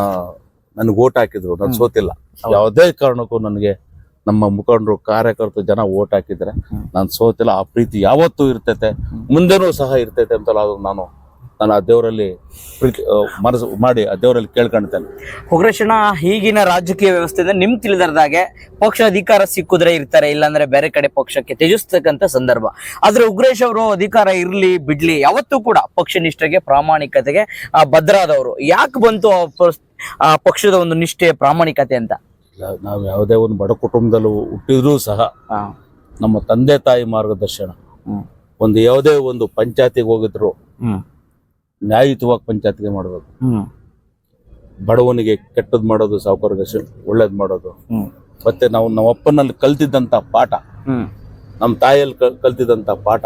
A: ನನ್ಗೆ ಓಟ್ ಹಾಕಿದ್ರು ನಾನು ಸೋತಿಲ್ಲ. ಯಾವುದೇ ಕಾರಣಕ್ಕೂ ನನಗೆ ನಮ್ಮ ಮುಖಂಡರು ಕಾರ್ಯಕರ್ತರು ಜನ ಓಟ್ ಹಾಕಿದ್ರೆ ನಾನು ಸೋತಿಲ್ಲ. ಆ ಪ್ರೀತಿ ಯಾವತ್ತೂ ಇರ್ತೈತೆ. ಮುಂದೆನೂ ಸಹ ಇರ್ತೈತೆ ಅಂತ ನಾನು ನಾನು ಆ ದೇವರಲ್ಲಿ ಪ್ರೀತಿ ಮನಸ್ಸು ಮಾಡಿ ಆ ದೇವರಲ್ಲಿ ಕೇಳ್ಕೊಳ್ತೇನೆ.
D: ಉಗ್ರೇಶನ ಈಗಿನ ರಾಜಕೀಯ ವ್ಯವಸ್ಥೆಯಿಂದ ನಿಮ್ ತಿಳಿದರ್ದಾಗೆ ಪಕ್ಷ ಅಧಿಕಾರ ಸಿಕ್ಕಿದ್ರೆ ಇರ್ತಾರೆ ಇಲ್ಲಾಂದ್ರೆ ಬೇರೆ ಕಡೆ ಪಕ್ಷಕ್ಕೆ ತ್ಯಜಿಸ್ತಕ್ಕಂತ ಸಂದರ್ಭ. ಆದ್ರೆ ಉಗ್ರೇಶ್ ಅವರು ಅಧಿಕಾರ ಇರ್ಲಿ ಬಿಡ್ಲಿ ಯಾವತ್ತೂ ಕೂಡ ಪಕ್ಷ ನಿಷ್ಠೆಗೆ ಪ್ರಾಮಾಣಿಕತೆಗೆ ಆ, ಬದ್ಧರಾದವರು ಯಾಕೆ ಬಂತು ಆ ಪಕ್ಷದ ಒಂದು ನಿಷ್ಠೆ ಪ್ರಾಮಾಣಿಕತೆ ಅಂತ?
A: ನಾವು ಯಾವುದೇ ಒಂದು ಬಡ ಕುಟುಂಬದಲ್ಲೂ ಹುಟ್ಟಿದ್ರೂ ಸಹ ನಮ್ಮ ತಂದೆ ತಾಯಿ ಮಾರ್ಗದರ್ಶನ. ಒಂದು ಯಾವುದೇ ಒಂದು ಪಂಚಾಯತಿಗೆ ಹೋಗಿದ್ರು ನ್ಯಾಯಯುತವಾಗಿ ಪಂಚಾಯತ್ಗೆ ಮಾಡಬೇಕು. ಬಡವನಿಗೆ ಕೆಟ್ಟದ್ ಮಾಡೋದು ಸಾವುಕಾರರಿಗೆ ಸ- ಒಳ್ಳೇದ್ ಮಾಡೋದು. ಮತ್ತೆ ನಾವು ನಮ್ಮ ಅಪ್ಪನಲ್ಲಿ ಕಲ್ತಿದ್ದಂತ ಪಾಠ ನಮ್ಮ ತಾಯಿಯಲ್ಲಿ ಕಲ್- ಕಲ್ತಿದ್ದಂತ ಪಾಠ.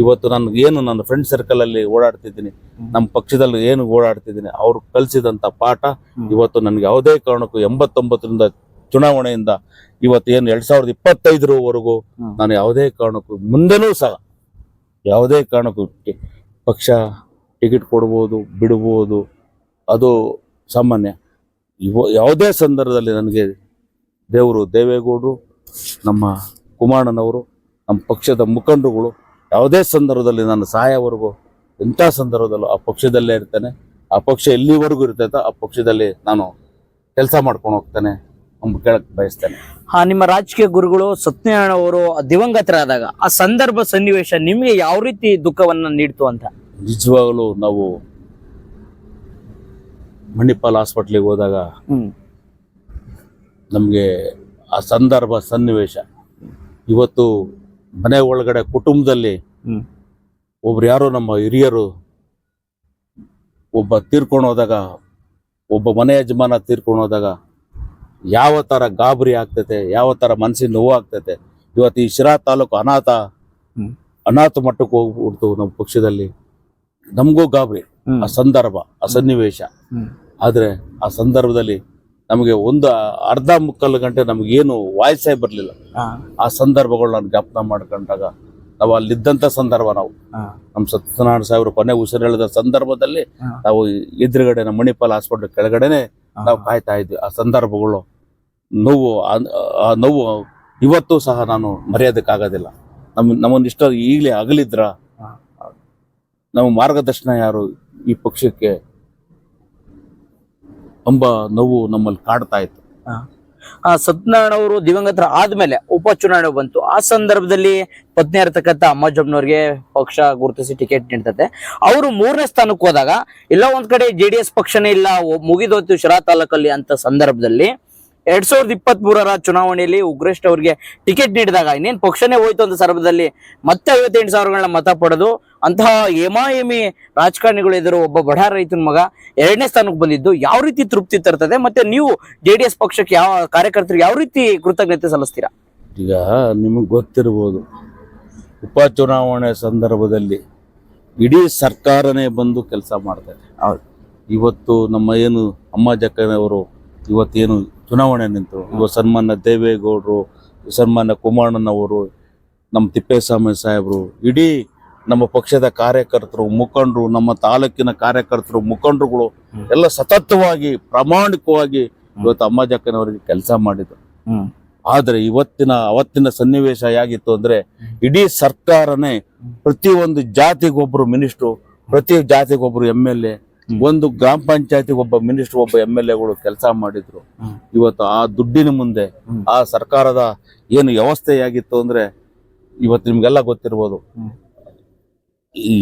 A: ಇವತ್ತು ನಾನು ಏನು ನನ್ನ ಫ್ರೆಂಡ್ ಸರ್ಕಲ್ ಅಲ್ಲಿ ಓಡಾಡ್ತಿದ್ದೀನಿ ನಮ್ಮ ಪಕ್ಷದಲ್ಲಿ ಏನು ಓಡಾಡ್ತಿದ್ದೀನಿ ಅವ್ರು ಕಲಿಸಿದಂತ ಪಾಠ ಇವತ್ತು ನನಗೆ ಯಾವುದೇ ಕಾರಣಕ್ಕೂ ಎಂಬತ್ತೊಂಬತ್ತರಿಂದ ಚುನಾವಣೆಯಿಂದ ಇವತ್ತು ಏನು ಎರಡ್ ಸಾವಿರದ ಇಪ್ಪತ್ತೈದರವರೆಗೂ ನಾನು ಯಾವುದೇ ಕಾರಣಕ್ಕೂ ಮುಂದೆನೂ ಸಹ ಯಾವುದೇ ಕಾರಣಕ್ಕೂ ಪಕ್ಷ ಟಿಕೆಟ್ ಕೊಡ್ಬೋದು ಬಿಡ್ಬೋದು ಅದು ಸಾಮಾನ್ಯ. ಇವ ಯಾವುದೇ ಸಂದರ್ಭದಲ್ಲಿ ನನಗೆ ದೇವರು ದೇವೇಗೌಡರು ನಮ್ಮ ಕುಮಾರಣ್ಣನವರು ನಮ್ಮ ಪಕ್ಷದ ಮುಖಂಡರುಗಳು ಯಾವುದೇ ಸಂದರ್ಭದಲ್ಲಿ ನಾನು ಸಹಾಯವರೆಗೂ ಎಂಥ ಸಂದರ್ಭದಲ್ಲೂ ಆ ಪಕ್ಷದಲ್ಲೇ ಇರ್ತೇನೆ. ಆ ಪಕ್ಷ ಎಲ್ಲಿವರೆಗೂ ಇರ್ತೈತೋ ಆ ಪಕ್ಷದಲ್ಲಿ ನಾನು ಕೆಲಸ ಮಾಡ್ಕೊಂಡು ಹೋಗ್ತೇನೆ ಕೇಳಕ್ಕೆ ಕೇಳಕ್ ಬಯಸ್ತೇನೆ.
D: ಹಾ ನಿಮ್ಮ ರಾಜಕೀಯ ಗುರುಗಳು ಸತ್ಯನಾರಾಯಣ ಅವರು ದಿವಂಗತರಾದಾಗ ಆ ಸಂದರ್ಭ ಸನ್ನಿವೇಶ ನಿಮಗೆ ಯಾವ ರೀತಿ ದುಃಖವನ್ನ ನೀಡ್ತು ಅಂತ?
A: ನಿಜವಾಗಲೂ ನಾವು ಮಣಿಪಾಲ್ ಹಾಸ್ಪಿಟ್ಲಿಗೆ ಹೋದಾಗ ನಮಗೆ ಆ ಸಂದರ್ಭ ಸನ್ನಿವೇಶ ಇವತ್ತು ಮನೆ ಒಳಗಡೆ ಕುಟುಂಬದಲ್ಲಿ ಒಬ್ರು ಯಾರೋ ನಮ್ಮ ಹಿರಿಯರು ಒಬ್ಬ ತೀರ್ಕೊಂಡು ಹೋದಾಗ ಒಬ್ಬ ಮನೆ ಯಜಮಾನ ತೀರ್ಕೊಂಡು ಹೋದಾಗ ಯಾವ ಥರ ಗಾಬರಿ ಆಗ್ತೈತೆ ಯಾವ ಥರ ಮನಸ್ಸಿನ ನೋವು ಆಗ್ತೈತೆ. ಇವತ್ತು ಈ ಶಿರಾ ತಾಲೂಕು ಅನಾಥ. ಅನಾಥ ಮಟ್ಟಕ್ಕೆ ಹೋಗ್ಬಿಡ್ತು ನಮ್ಮ ಪಕ್ಷದಲ್ಲಿ. ನಮಗೂ ಗಾಬರಿ ಆ ಸಂದರ್ಭ ಆ ಸನ್ನಿವೇಶ. ಆದರೆ ಆ ಸಂದರ್ಭದಲ್ಲಿ ನಮಗೆ ಒಂದು ಅರ್ಧ ಮುಕ್ಕಾಲು ಗಂಟೆ ನಮಗೇನು ವಾಯ್ಸೇ ಬರಲಿಲ್ಲ. ಆ ಸಂದರ್ಭಗಳನ್ನ ಜ್ಞಾಪನ ಮಾಡ್ಕೊಂಡಾಗ ನಾವು ಅಲ್ಲಿದ್ದಂಥ ಸಂದರ್ಭ ನಾವು. ನಮ್ಮ ಸತ್ಯನಾರಾಯಣ ಸಾಹೇಬರು ಕೊನೆ ಉಸಿರೆಳೆದ ಸಂದರ್ಭದಲ್ಲಿ ನಾವು ಎದುರುಗಡೆ ನಮ್ಮ ಮಣಿಪಾಲ್ ಹಾಸ್ಪಿಟಲ್ ಕೆಳಗಡೆನೆ ನಾವು ಕಾಯ್ತಾ ಇದ್ವಿ. ಆ ಸಂದರ್ಭಗಳು ನೋವು ಆ- ನೋವು ಇವತ್ತು ಸಹ ನಾನು ಮರೆಯೋದಕ್ಕಾಗೋದಿಲ್ಲ. ನಮ್ಮ ನಮ್ಮನ್ನಿಷ್ಟ ಈಗಲೇ ಅಗಲಿದ್ರ. ನಮ್ಮ ಮಾರ್ಗದರ್ಶನ ಯಾರು ಈ ಪಕ್ಷಕ್ಕೆ ಎಂಬ ನೋವು ನಮ್ಮಲ್ಲಿ ಕಾಡ್ತಾ ಇತ್ತು.
D: ಸತ್ಯನಾರಾಯಣ ಅವರು ದಿವಂಗತರ ಆದ್ಮೇಲೆ ಉಪಚುನಾವಣೆ ಬಂತು. ಆ ಸಂದರ್ಭದಲ್ಲಿ ಪತ್ನಿ ಇರತಕ್ಕಂಥ ಅಮ್ಮಾಜಮ್ಮನವ್ರಿಗೆ ಪಕ್ಷ ಗುರುತಿಸಿ ಟಿಕೆಟ್ ನೀಡ್ತದೆ ಅವರು ಮೂರನೇ ಸ್ಥಾನಕ್ಕೆ ಹೋದಾಗ ಎಲ್ಲ ಒಂದ್ ಕಡೆ ಜೆ ಡಿ ಎಸ್ ಪಕ್ಷನೇ ಇಲ್ಲ ಮುಗಿದೋಯ್ತು ಶಿರಾ ತಾಲೂಕಲ್ಲಿ ಅಂತ ಸಂದರ್ಭದಲ್ಲಿ ಎರಡ್ ಸಾವಿರದ ಇಪ್ಪತ್ತ್ ಮೂರರ ಚುನಾವಣೆಯಲ್ಲಿ ಉಗ್ರೇಶ್ ಅವರಿಗೆ ಟಿಕೆಟ್ ನೀಡಿದಾಗ ಇನ್ನೇನ್ ಪಕ್ಷನೇ ಹೋಯ್ತು ಅಂತ ಸಂದರ್ಭದಲ್ಲಿ ಮತ್ತೆ ಐವತ್ತೆಂಟು ಸಾವಿರಗಳನ್ನ ಮತ ಪಡೆದು ಅಂತಹ ಹೇಮಾಹೇಮಿ ರಾಜಕಾರಣಿಗಳು ಎದುರು ಒಬ್ಬ ಬಡ ರೈತನ ಮಗ ಎರಡನೇ ಸ್ಥಾನಕ್ಕೆ ಬಂದಿದ್ದು ಯಾವ ರೀತಿ ತೃಪ್ತಿ ತರ್ತದೆ? ಮತ್ತೆ ನೀವು ಜೆ ಡಿ ಎಸ್ ಪಕ್ಷಕ್ಕೆ ಯಾವ ಕಾರ್ಯಕರ್ತರಿಗೆ ಯಾವ ರೀತಿ ಕೃತಜ್ಞತೆ ಸಲ್ಲಿಸ್ತೀರಾ?
A: ಈಗ ನಿಮಗೆ ಗೊತ್ತಿರ್ಬೋದು ಉಪಚುನಾವಣೆ ಸಂದರ್ಭದಲ್ಲಿ ಇಡೀ ಸರ್ಕಾರನೇ ಬಂದು ಕೆಲಸ ಮಾಡ್ತಾರೆ. ಇವತ್ತು ನಮ್ಮ ಏನು ಅಮ್ಮ ಜಕ್ಕನವರು ಇವತ್ತೇನು ಚುನಾವಣೆ ನಿಂತರು ಇವ ಸನ್ಮಾನ್ಯ ದೇವೇಗೌಡರು ಸನ್ಮಾನ್ಯ ಕುಮಾರಣ್ಣನವರು ನಮ್ಮ ತಿಪ್ಪೇಸ್ವಾಮಿ ಸಾಹೇಬರು ಇಡೀ ನಮ್ಮ ಪಕ್ಷದ ಕಾರ್ಯಕರ್ತರು ಮುಖಂಡರು ನಮ್ಮ ತಾಲೂಕಿನ ಕಾರ್ಯಕರ್ತರು ಮುಖಂಡರುಗಳು ಎಲ್ಲ ಸತತವಾಗಿ ಪ್ರಾಮಾಣಿಕವಾಗಿ ಇವತ್ತು ಅಮ್ಮ ಜಕ್ಕನವರಿಗೆ ಕೆಲಸ ಮಾಡಿದ್ರು. ಆದರೆ ಇವತ್ತಿನ ಅವತ್ತಿನ ಸನ್ನಿವೇಶ ಹೇಗಿತ್ತು ಅಂದ್ರೆ ಇಡೀ ಸರ್ಕಾರನೇ ಪ್ರತಿಯೊಂದು ಜಾತಿಗೊಬ್ರು ಮಿನಿಸ್ಟ್ರು ಪ್ರತಿ ಜಾತಿಗೊಬ್ರು ಎಂ ಎಲ್ ಎ ಒಂದು ಗ್ರಾಮ ಪಂಚಾಯತಿ ಒಬ್ಬ ಮಿನಿಸ್ಟರ್ ಒಬ್ಬ ಎಂ ಎಲ್ ಎಗಳು ಕೆಲಸ ಮಾಡಿದ್ರು. ಇವತ್ತು ಆ ದುಡ್ಡಿನ ಮುಂದೆ ಆ ಸರ್ಕಾರದ ಏನು ವ್ಯವಸ್ಥೆ ಆಗಿತ್ತು ಅಂದ್ರೆ ಇವತ್ತು ನಿಮ್ಗೆಲ್ಲ ಗೊತ್ತಿರ್ಬೋದು. ಈ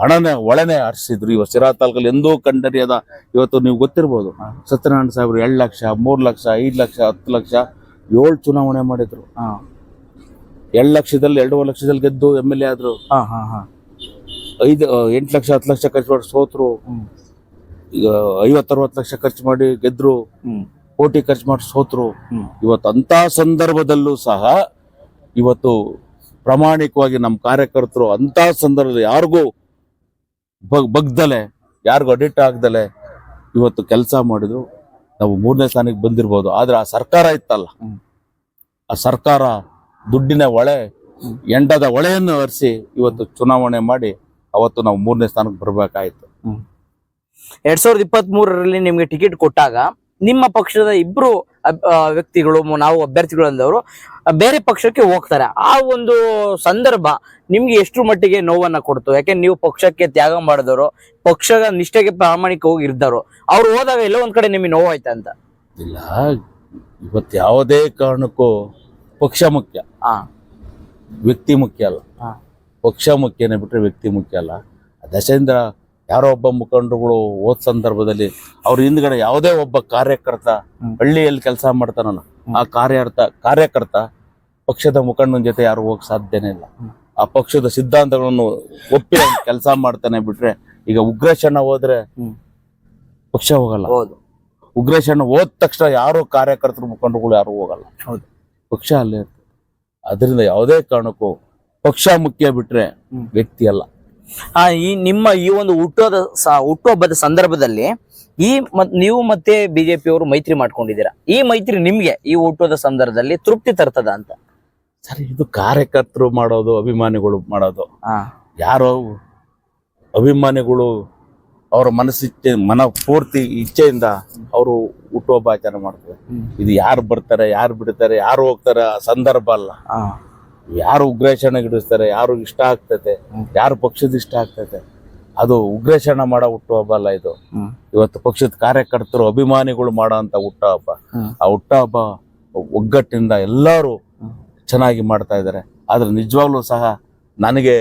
A: ಹಣನೇ ಒಳನೆ ಹರಿಸಿದ್ರು. ಇವತ್ತು ಸಿರಾ ತಾಲೂಕಲ್ಲಿ ಎಂದೂ ಕಂಡರಿಯದ ಇವತ್ತು ನೀವು ಗೊತ್ತಿರ್ಬೋದು. ಸತ್ಯನಾರಾಯಣ ಸಾಹೇಬ್ರು ಎರಡು ಲಕ್ಷ ಮೂರು ಲಕ್ಷ ಐದು ಲಕ್ಷ ಹತ್ತು ಲಕ್ಷ ಏಳು ಚುನಾವಣೆ ಮಾಡಿದ್ರು. ಎರಡು ಲಕ್ಷದಲ್ಲಿ ಎರಡೂವರೆ ಲಕ್ಷದಲ್ಲಿ ಗೆದ್ದು ಎಂ ಎಲ್ ಎ ಆದ್ರು. ಐದು ಎಂಟು ಲಕ್ಷ ಹತ್ತು ಲಕ್ಷ ಖರ್ಚು ಮಾಡಿ ಸೋತ್ರು. ಈಗ ಐವತ್ತರವತ್ತು ಲಕ್ಷ ಖರ್ಚು ಮಾಡಿ ಗೆದ್ರು ಕೋಟಿ ಖರ್ಚು ಮಾಡಿ ಸೋತ್ರು. ಇವತ್ತು ಅಂತ ಸಂದರ್ಭದಲ್ಲೂ ಸಹ ಇವತ್ತು ಪ್ರಾಮಾಣಿಕವಾಗಿ ನಮ್ಮ ಕಾರ್ಯಕರ್ತರು ಅಂತ ಸಂದರ್ಭದಲ್ಲಿ ಯಾರಿಗೂ ಬಗ್ ಬಗ್ದಲೆ ಯಾರಿಗೂ ಅಡಿಟ್ ಆಗ್ದಲೆ ಇವತ್ತು ಕೆಲಸ ಮಾಡಿದ್ರು. ನಾವು ಮೂರನೇ ಸ್ಥಾನಕ್ಕೆ ಬಂದಿರ್ಬೋದು. ಆದ್ರೆ ಆ ಸರ್ಕಾರ ಇತ್ತಲ್ಲ. ಆ ಸರ್ಕಾರ ದುಡ್ಡಿನ ಒಳೆ ಎಂಡದ ಒಳೆಯನ್ನು ಹರಿಸಿ ಇವತ್ತು ಚುನಾವಣೆ ಮಾಡಿ ಅವತ್ತು ನಾವು ಮೂರನೇ ಸ್ಥಾನಕ್ಕೆ ಬರಬೇಕಾಯ್ತು.
D: ಎರಡ್ ಸಾವಿರದ ಇಪ್ಪತ್ತ್ ಮೂರರಲ್ಲಿ ನಿಮಗೆ ಟಿಕೆಟ್ ಕೊಟ್ಟಾಗ ನಿಮ್ಮ ಪಕ್ಷದ ಇಬ್ರು ವ್ಯಕ್ತಿಗಳು ನಾವು ಅಭ್ಯರ್ಥಿಗಳಂದವರು ಬೇರೆ ಪಕ್ಷಕ್ಕೆ ಹೋಗ್ತಾರೆ. ಆ ಒಂದು ಸಂದರ್ಭ ನಿಮ್ಗೆ ಎಷ್ಟು ಮಟ್ಟಿಗೆ ನೋವನ್ನ ಕೊಡ್ತು? ಯಾಕೆ ನೀವು ಪಕ್ಷಕ್ಕೆ ತ್ಯಾಗ ಮಾಡಿದವರು ಪಕ್ಷದ ನಿಷ್ಠೆಗೆ ಪ್ರಾಮಾಣಿಕವಾಗಿ ಇರ್ದವರು ಅವ್ರು ಹೋದಾಗ ಎಲ್ಲೋ ಒಂದ್ ಕಡೆ ನಿಮಗೆ ನೋವಾಯ್ತಾ ಅಂತ?
A: ಇಲ್ಲ ಇವತ್ತು ಯಾವುದೇ ಕಾರಣಕ್ಕೂ ಪಕ್ಷ ಮುಖ್ಯ.
D: ಹಾ
A: ವ್ಯಕ್ತಿ ಮುಖ್ಯ ಅಲ್ಲ. ಪಕ್ಷ ಮುಖ್ಯನೇ ಬಿಟ್ರೆ ವ್ಯಕ್ತಿ ಮುಖ್ಯ ಅಲ್ಲ. ದಶೇಂದ್ರ ಯಾರೋ ಒಬ್ಬ ಮುಖಂಡರುಗಳು ಹೋದ ಸಂದರ್ಭದಲ್ಲಿ ಅವ್ರ ಹಿಂದ್ಗಡೆ ಯಾವುದೇ ಒಬ್ಬ ಕಾರ್ಯಕರ್ತ. ಹಳ್ಳಿಯಲ್ಲಿ ಕೆಲಸ ಮಾಡ್ತಾನಲ್ಲ
D: ಹ್ಮ್.
A: ಆ ಕಾರ್ಯರ್ಥ ಕಾರ್ಯಕರ್ತ ಪಕ್ಷದ ಮುಖಂಡನ ಜೊತೆ ಯಾರು ಹೋಗಕ್ ಸಾಧ್ಯನೇ ಇಲ್ಲ. ಆ ಪಕ್ಷದ ಸಿದ್ಧಾಂತಗಳನ್ನು ಒಪ್ಪಿ ಕೆಲಸ ಮಾಡ್ತಾನೆ ಬಿಟ್ರೆ ಈಗ ಉಗ್ರೇಶಣ್ಣ ಹೋದ್ರೆ ಪಕ್ಷ ಹೋಗಲ್ಲ.
D: ಹೌದು.
A: ಉಗ್ರೇಶಣ್ಣ ಹೋದ ತಕ್ಷಣ ಯಾರು ಕಾರ್ಯಕರ್ತರು ಮುಖಂಡಗಳು ಯಾರು ಹೋಗಲ್ಲ.
D: ಹೌದು.
A: ಪಕ್ಷ ಅಲ್ಲೇ ಅದರಿಂದ ಯಾವುದೇ ಕಾರಣಕ್ಕೂ ಪಕ್ಷ ಮುಖ್ಯ ಬಿಟ್ರೆ ವ್ಯಕ್ತಿ ಅಲ್ಲ.
D: ಆ ಈ ನಿಮ್ಮ ಈ ಒಂದು ಹುಟ್ಟೋದ ಹುಟ್ಟುಹಬ್ಬದ ಸಂದರ್ಭದಲ್ಲಿ ಈ ಮತ್ ನೀವು ಮತ್ತೆ ಬಿಜೆಪಿ ಅವರು ಮೈತ್ರಿ ಮಾಡ್ಕೊಂಡಿದ್ದೀರಾ? ಈ ಮೈತ್ರಿ ನಿಮ್ಗೆ ಈ ಹುಟ್ಟೋದ ಸಂದರ್ಭದಲ್ಲಿ ತೃಪ್ತಿ ತರ್ತದ ಅಂತ?
A: ಸರ್ ಇದು ಕಾರ್ಯಕರ್ತರು ಮಾಡೋದು ಅಭಿಮಾನಿಗಳು ಮಾಡೋದು.
D: ಹಾ
A: ಯಾರೋ ಅಭಿಮಾನಿಗಳು ಅವರ ಮನಸ್ಸಿಚ್ಛೆ ಮನ ಪೂರ್ತಿ ಇಚ್ಛೆಯಿಂದ ಅವರು ಹುಟ್ಟುಹಬ್ಬ ಆಚರಣೆ ಮಾಡ್ತಾರೆ. ಇದು ಯಾರು ಬರ್ತಾರೆ ಯಾರು ಬಿಡ್ತಾರೆ ಯಾರು ಹೋಗ್ತಾರೆ ಆ ಸಂದರ್ಭ ಅಲ್ಲ.
D: ಹಾ
A: ಯಾರು ಉಗ್ರಶರಣ ಗಿಡಿಸ್ತಾರೆ ಯಾರು ಇಷ್ಟ ಆಗ್ತೈತೆ ಯಾರು ಪಕ್ಷದ ಇಷ್ಟ ಆಗ್ತೈತೆ ಅದು ಉಗ್ರಶರಣ ಮಾಡೋ ಹುಟ್ಟುಹಬ್ಬ ಅಲ್ಲ ಇದು. ಇವತ್ತು ಪಕ್ಷದ ಕಾರ್ಯಕರ್ತರು ಅಭಿಮಾನಿಗಳು ಮಾಡೋ ಅಂತ ಹುಟ್ಟ
D: ಹಬ್ಬ.
A: ಆ ಹುಟ್ಟುಹಬ್ಬ ಒಗ್ಗಟ್ಟಿನಿಂದ ಎಲ್ಲರೂ. ಚೆನ್ನಾಗಿ ಮಾಡ್ತಾ ಇದ್ದಾರೆ. ಆದ್ರೆ ನಿಜವಾಗ್ಲೂ ಸಹ ನನಗೆ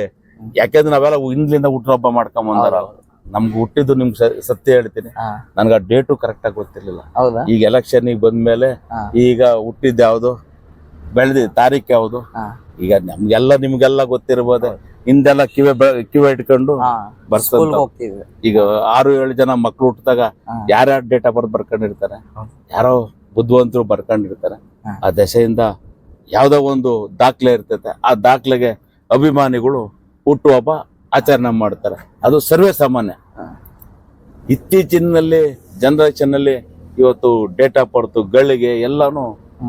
A: ಯಾಕೆಂದ್ರೆ ನಾವೆಲ್ಲ ಹಿಂದ್ಲಿಂದ ಹುಟ್ಟುಹಬ್ಬ ಮಾಡ್ಕೊಂಬಂದಾರ ನಮ್ಗೆ ಹುಟ್ಟಿದ್ದು ನಿಮ್ಗೆ ಸತ್ಯ ಹೇಳ್ತೀನಿ. ನನಗೆ ಆ ಡೇಟು ಕರೆಕ್ಟಾಗಿ ಗೊತ್ತಿರ್ಲಿಲ್ಲ.
D: ಹೌದಾ?
A: ಈಗ ಎಲೆಕ್ಷನ್ಗೆ ಬಂದ್ಮೇಲೆ
D: ಹಾ.
A: ಈಗ ಹುಟ್ಟಿದ್ದು ಯಾವ್ದು? ಬೆಳೆದಿ ತಾರೀಕು ಯಾವುದು. ಈಗ ನಮ್ಗೆಲ್ಲ ನಿಮ್ಗೆಲ್ಲ ಗೊತ್ತಿರ್ಬೋದು. ಹಿಂದೆಲ್ಲ ಕಿವೆ ಕಿವೆ ಇಟ್ಕೊಂಡು ಈಗ ಆರು ಏಳು ಜನ ಮಕ್ಳು ಹುಟ್ಟಿದಾಗ. ಯಾರ್ಯಾರು ಡೇಟ್ ಆಫ್ ಬರ್ತ್ ಬರ್ಕೊಂಡಿರ್ತಾರೆ. ಯಾರೋ ಬುದ್ಧಿವಂತರು ಬರ್ಕೊಂಡಿರ್ತಾರೆ. ಆ ದಶೆಯಿಂದ ಯಾವ್ದೋ ಒಂದು ದಾಖಲೆ ಇರ್ತೈತೆ. ಆ ದಾಖಲೆಗೆ ಅಭಿಮಾನಿಗಳು ಹುಟ್ಟುಹಬ್ಬ ಆಚರಣೆ ಮಾಡ್ತಾರೆ. ಅದು ಸರ್ವೇ ಸಾಮಾನ್ಯ. ಇತ್ತೀಚಿನಲ್ಲಿ ಜನರೇಷನ್ ಅಲ್ಲಿ ಇವತ್ತು ಡೇಟ್ ಆಫ್ ಬರ್ತ್ ಗಳಿಗೆ ಎಲ್ಲಾನು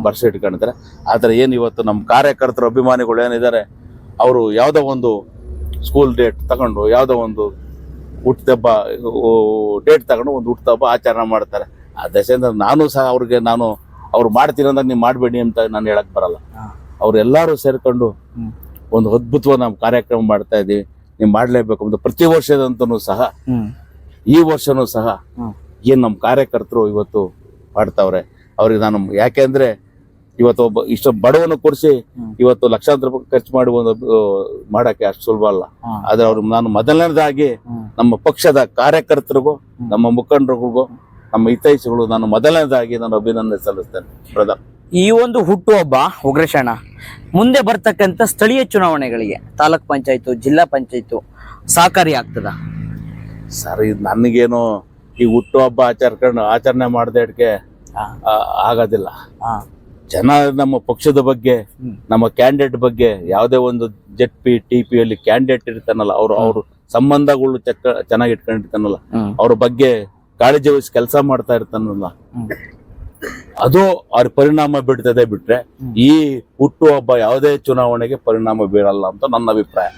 A: ಬರ್ಸಿ ಇಟ್ಕೊಂಡಿದ್ದಾರೆ. ಆದರೆ ಏನು ಇವತ್ತು ನಮ್ಮ ಕಾರ್ಯಕರ್ತರು ಅಭಿಮಾನಿಗಳು ಏನಿದ್ದಾರೆ ಅವರು ಯಾವುದೋ ಒಂದು ಸ್ಕೂಲ್ ಡೇಟ್ ತಗೊಂಡು ಯಾವುದೋ ಒಂದು ಹುಟ್ಟಿದಬ್ಬ ಡೇಟ್ ತಗೊಂಡು ಒಂದು ಹುಟ್ಟಿದಬ್ಬ ಆಚರಣೆ ಮಾಡ್ತಾರೆ. ಆ ದಶೆಯಿಂದ ನಾನು ಸಹ ಅವ್ರಿಗೆ ನಾನು ಅವ್ರು ಮಾಡ್ತೀನಿ ಅಂದ್ರೆ ನೀವು ಮಾಡಬೇಡಿ ಅಂತ ನಾನು ಹೇಳಕ್ ಬರಲ್ಲ. ಅವರೆಲ್ಲರೂ ಸೇರಿಕೊಂಡು
D: ಸೇರ್ಕೊಂಡು
A: ಒಂದು ಅದ್ಭುತವಾದ ನಮ್ಮ ಕಾರ್ಯಕ್ರಮ ಮಾಡ್ತಾ ಇದ್ದೀವಿ. ನೀವು ಮಾಡಲೇಬೇಕು ಅಂತ ಪ್ರತಿ ವರ್ಷದಂತೂ ಸಹ ಈ ವರ್ಷನೂ ಸಹ ಏನು ನಮ್ಮ ಕಾರ್ಯಕರ್ತರು ಇವತ್ತು ಮಾಡ್ತಾವ್ರೆ ಅವ್ರಿಗೆ ನಾನು ಯಾಕೆಂದ್ರೆ ಇವತ್ತು ಒಬ್ಬ ಇಷ್ಟು ಬಡವನ
D: ಕೊಡಿಸಿ
A: ಇವತ್ತು ಲಕ್ಷಾಂತರ ರೂಪಾಯಿ ಖರ್ಚು ಮಾಡಿ ಒಂದು ಮಾಡಕ್ಕೆ ಅಷ್ಟು ಸುಲಭ ಅಲ್ಲ. ಆದ್ರೆ ಅವ್ರು ನಾನು ಮೊದಲನೇದಾಗಿ ನಮ್ಮ ಪಕ್ಷದ ಕಾರ್ಯಕರ್ತರಿಗೂ ನಮ್ಮ ಮುಖಂಡರಿಗೂ ನಮ್ಮ ಹಿತೈಷಿಗಳು ನಾನು ಮೊದಲನೇದಾಗಿ ನಾನು ಅಭಿನಂದನೆ ಸಲ್ಲಿಸ್ತೇನೆ ಪ್ರಧಾನ
D: ಈ ಒಂದು ಹುಟ್ಟುಹಬ್ಬ ಉಗ್ರಶಣ ಮುಂದೆ ಬರ್ತಕ್ಕಂಥ ಸ್ಥಳೀಯ ಚುನಾವಣೆಗಳಿಗೆ ತಾಲೂಕ್ ಪಂಚಾಯತ್ ಜಿಲ್ಲಾ ಪಂಚಾಯತ್ ಸಹಕಾರಿ ಆಗ್ತದ?
A: ಸರ್ ಇದು ನನಗೇನು ಈ ಹುಟ್ಟುಹಬ್ಬ ಆಚರ್ಕೊಂಡು ಆಚರಣೆ ಮಾಡದೆ
D: ಹಾ.
A: ಆಗೋದಿಲ್ಲ. ಜನ ನಮ್ಮ ಪಕ್ಷದ ಬಗ್ಗೆ ನಮ್ಮ ಕ್ಯಾಂಡಿಡೇಟ್ ಬಗ್ಗೆ ಯಾವುದೇ ಒಂದು ಜೆಡ್ ಪಿ ಟಿ ಪಿ ಅಲ್ಲಿ ಕ್ಯಾಂಡಿಡೇಟ್ ಇರ್ತಾನಲ್ಲ ಅವ್ರು. ಅವ್ರ ಸಂಬಂಧಗಳು ಚಕ್ಕ ಚೆನ್ನಾಗಿ ಇಟ್ಕೊಂಡಿರ್ತಾನಲ್ಲ. ಅವ್ರ ಬಗ್ಗೆ ಕಾಳಜಿ ವಹಿಸಿ ಕೆಲಸ ಮಾಡ್ತಾ ಇರ್ತಾನಲ್ಲ. ಅದು ಅವ್ರ ಪರಿಣಾಮ ಬೀಳ್ತದೆ ಬಿಟ್ರೆ ಈ ಹುಟ್ಟು ಹಬ್ಬ ಯಾವುದೇ ಚುನಾವಣೆಗೆ ಪರಿಣಾಮ ಬೀರಲ್ಲ ಅಂತ ನನ್ನ ಅಭಿಪ್ರಾಯ.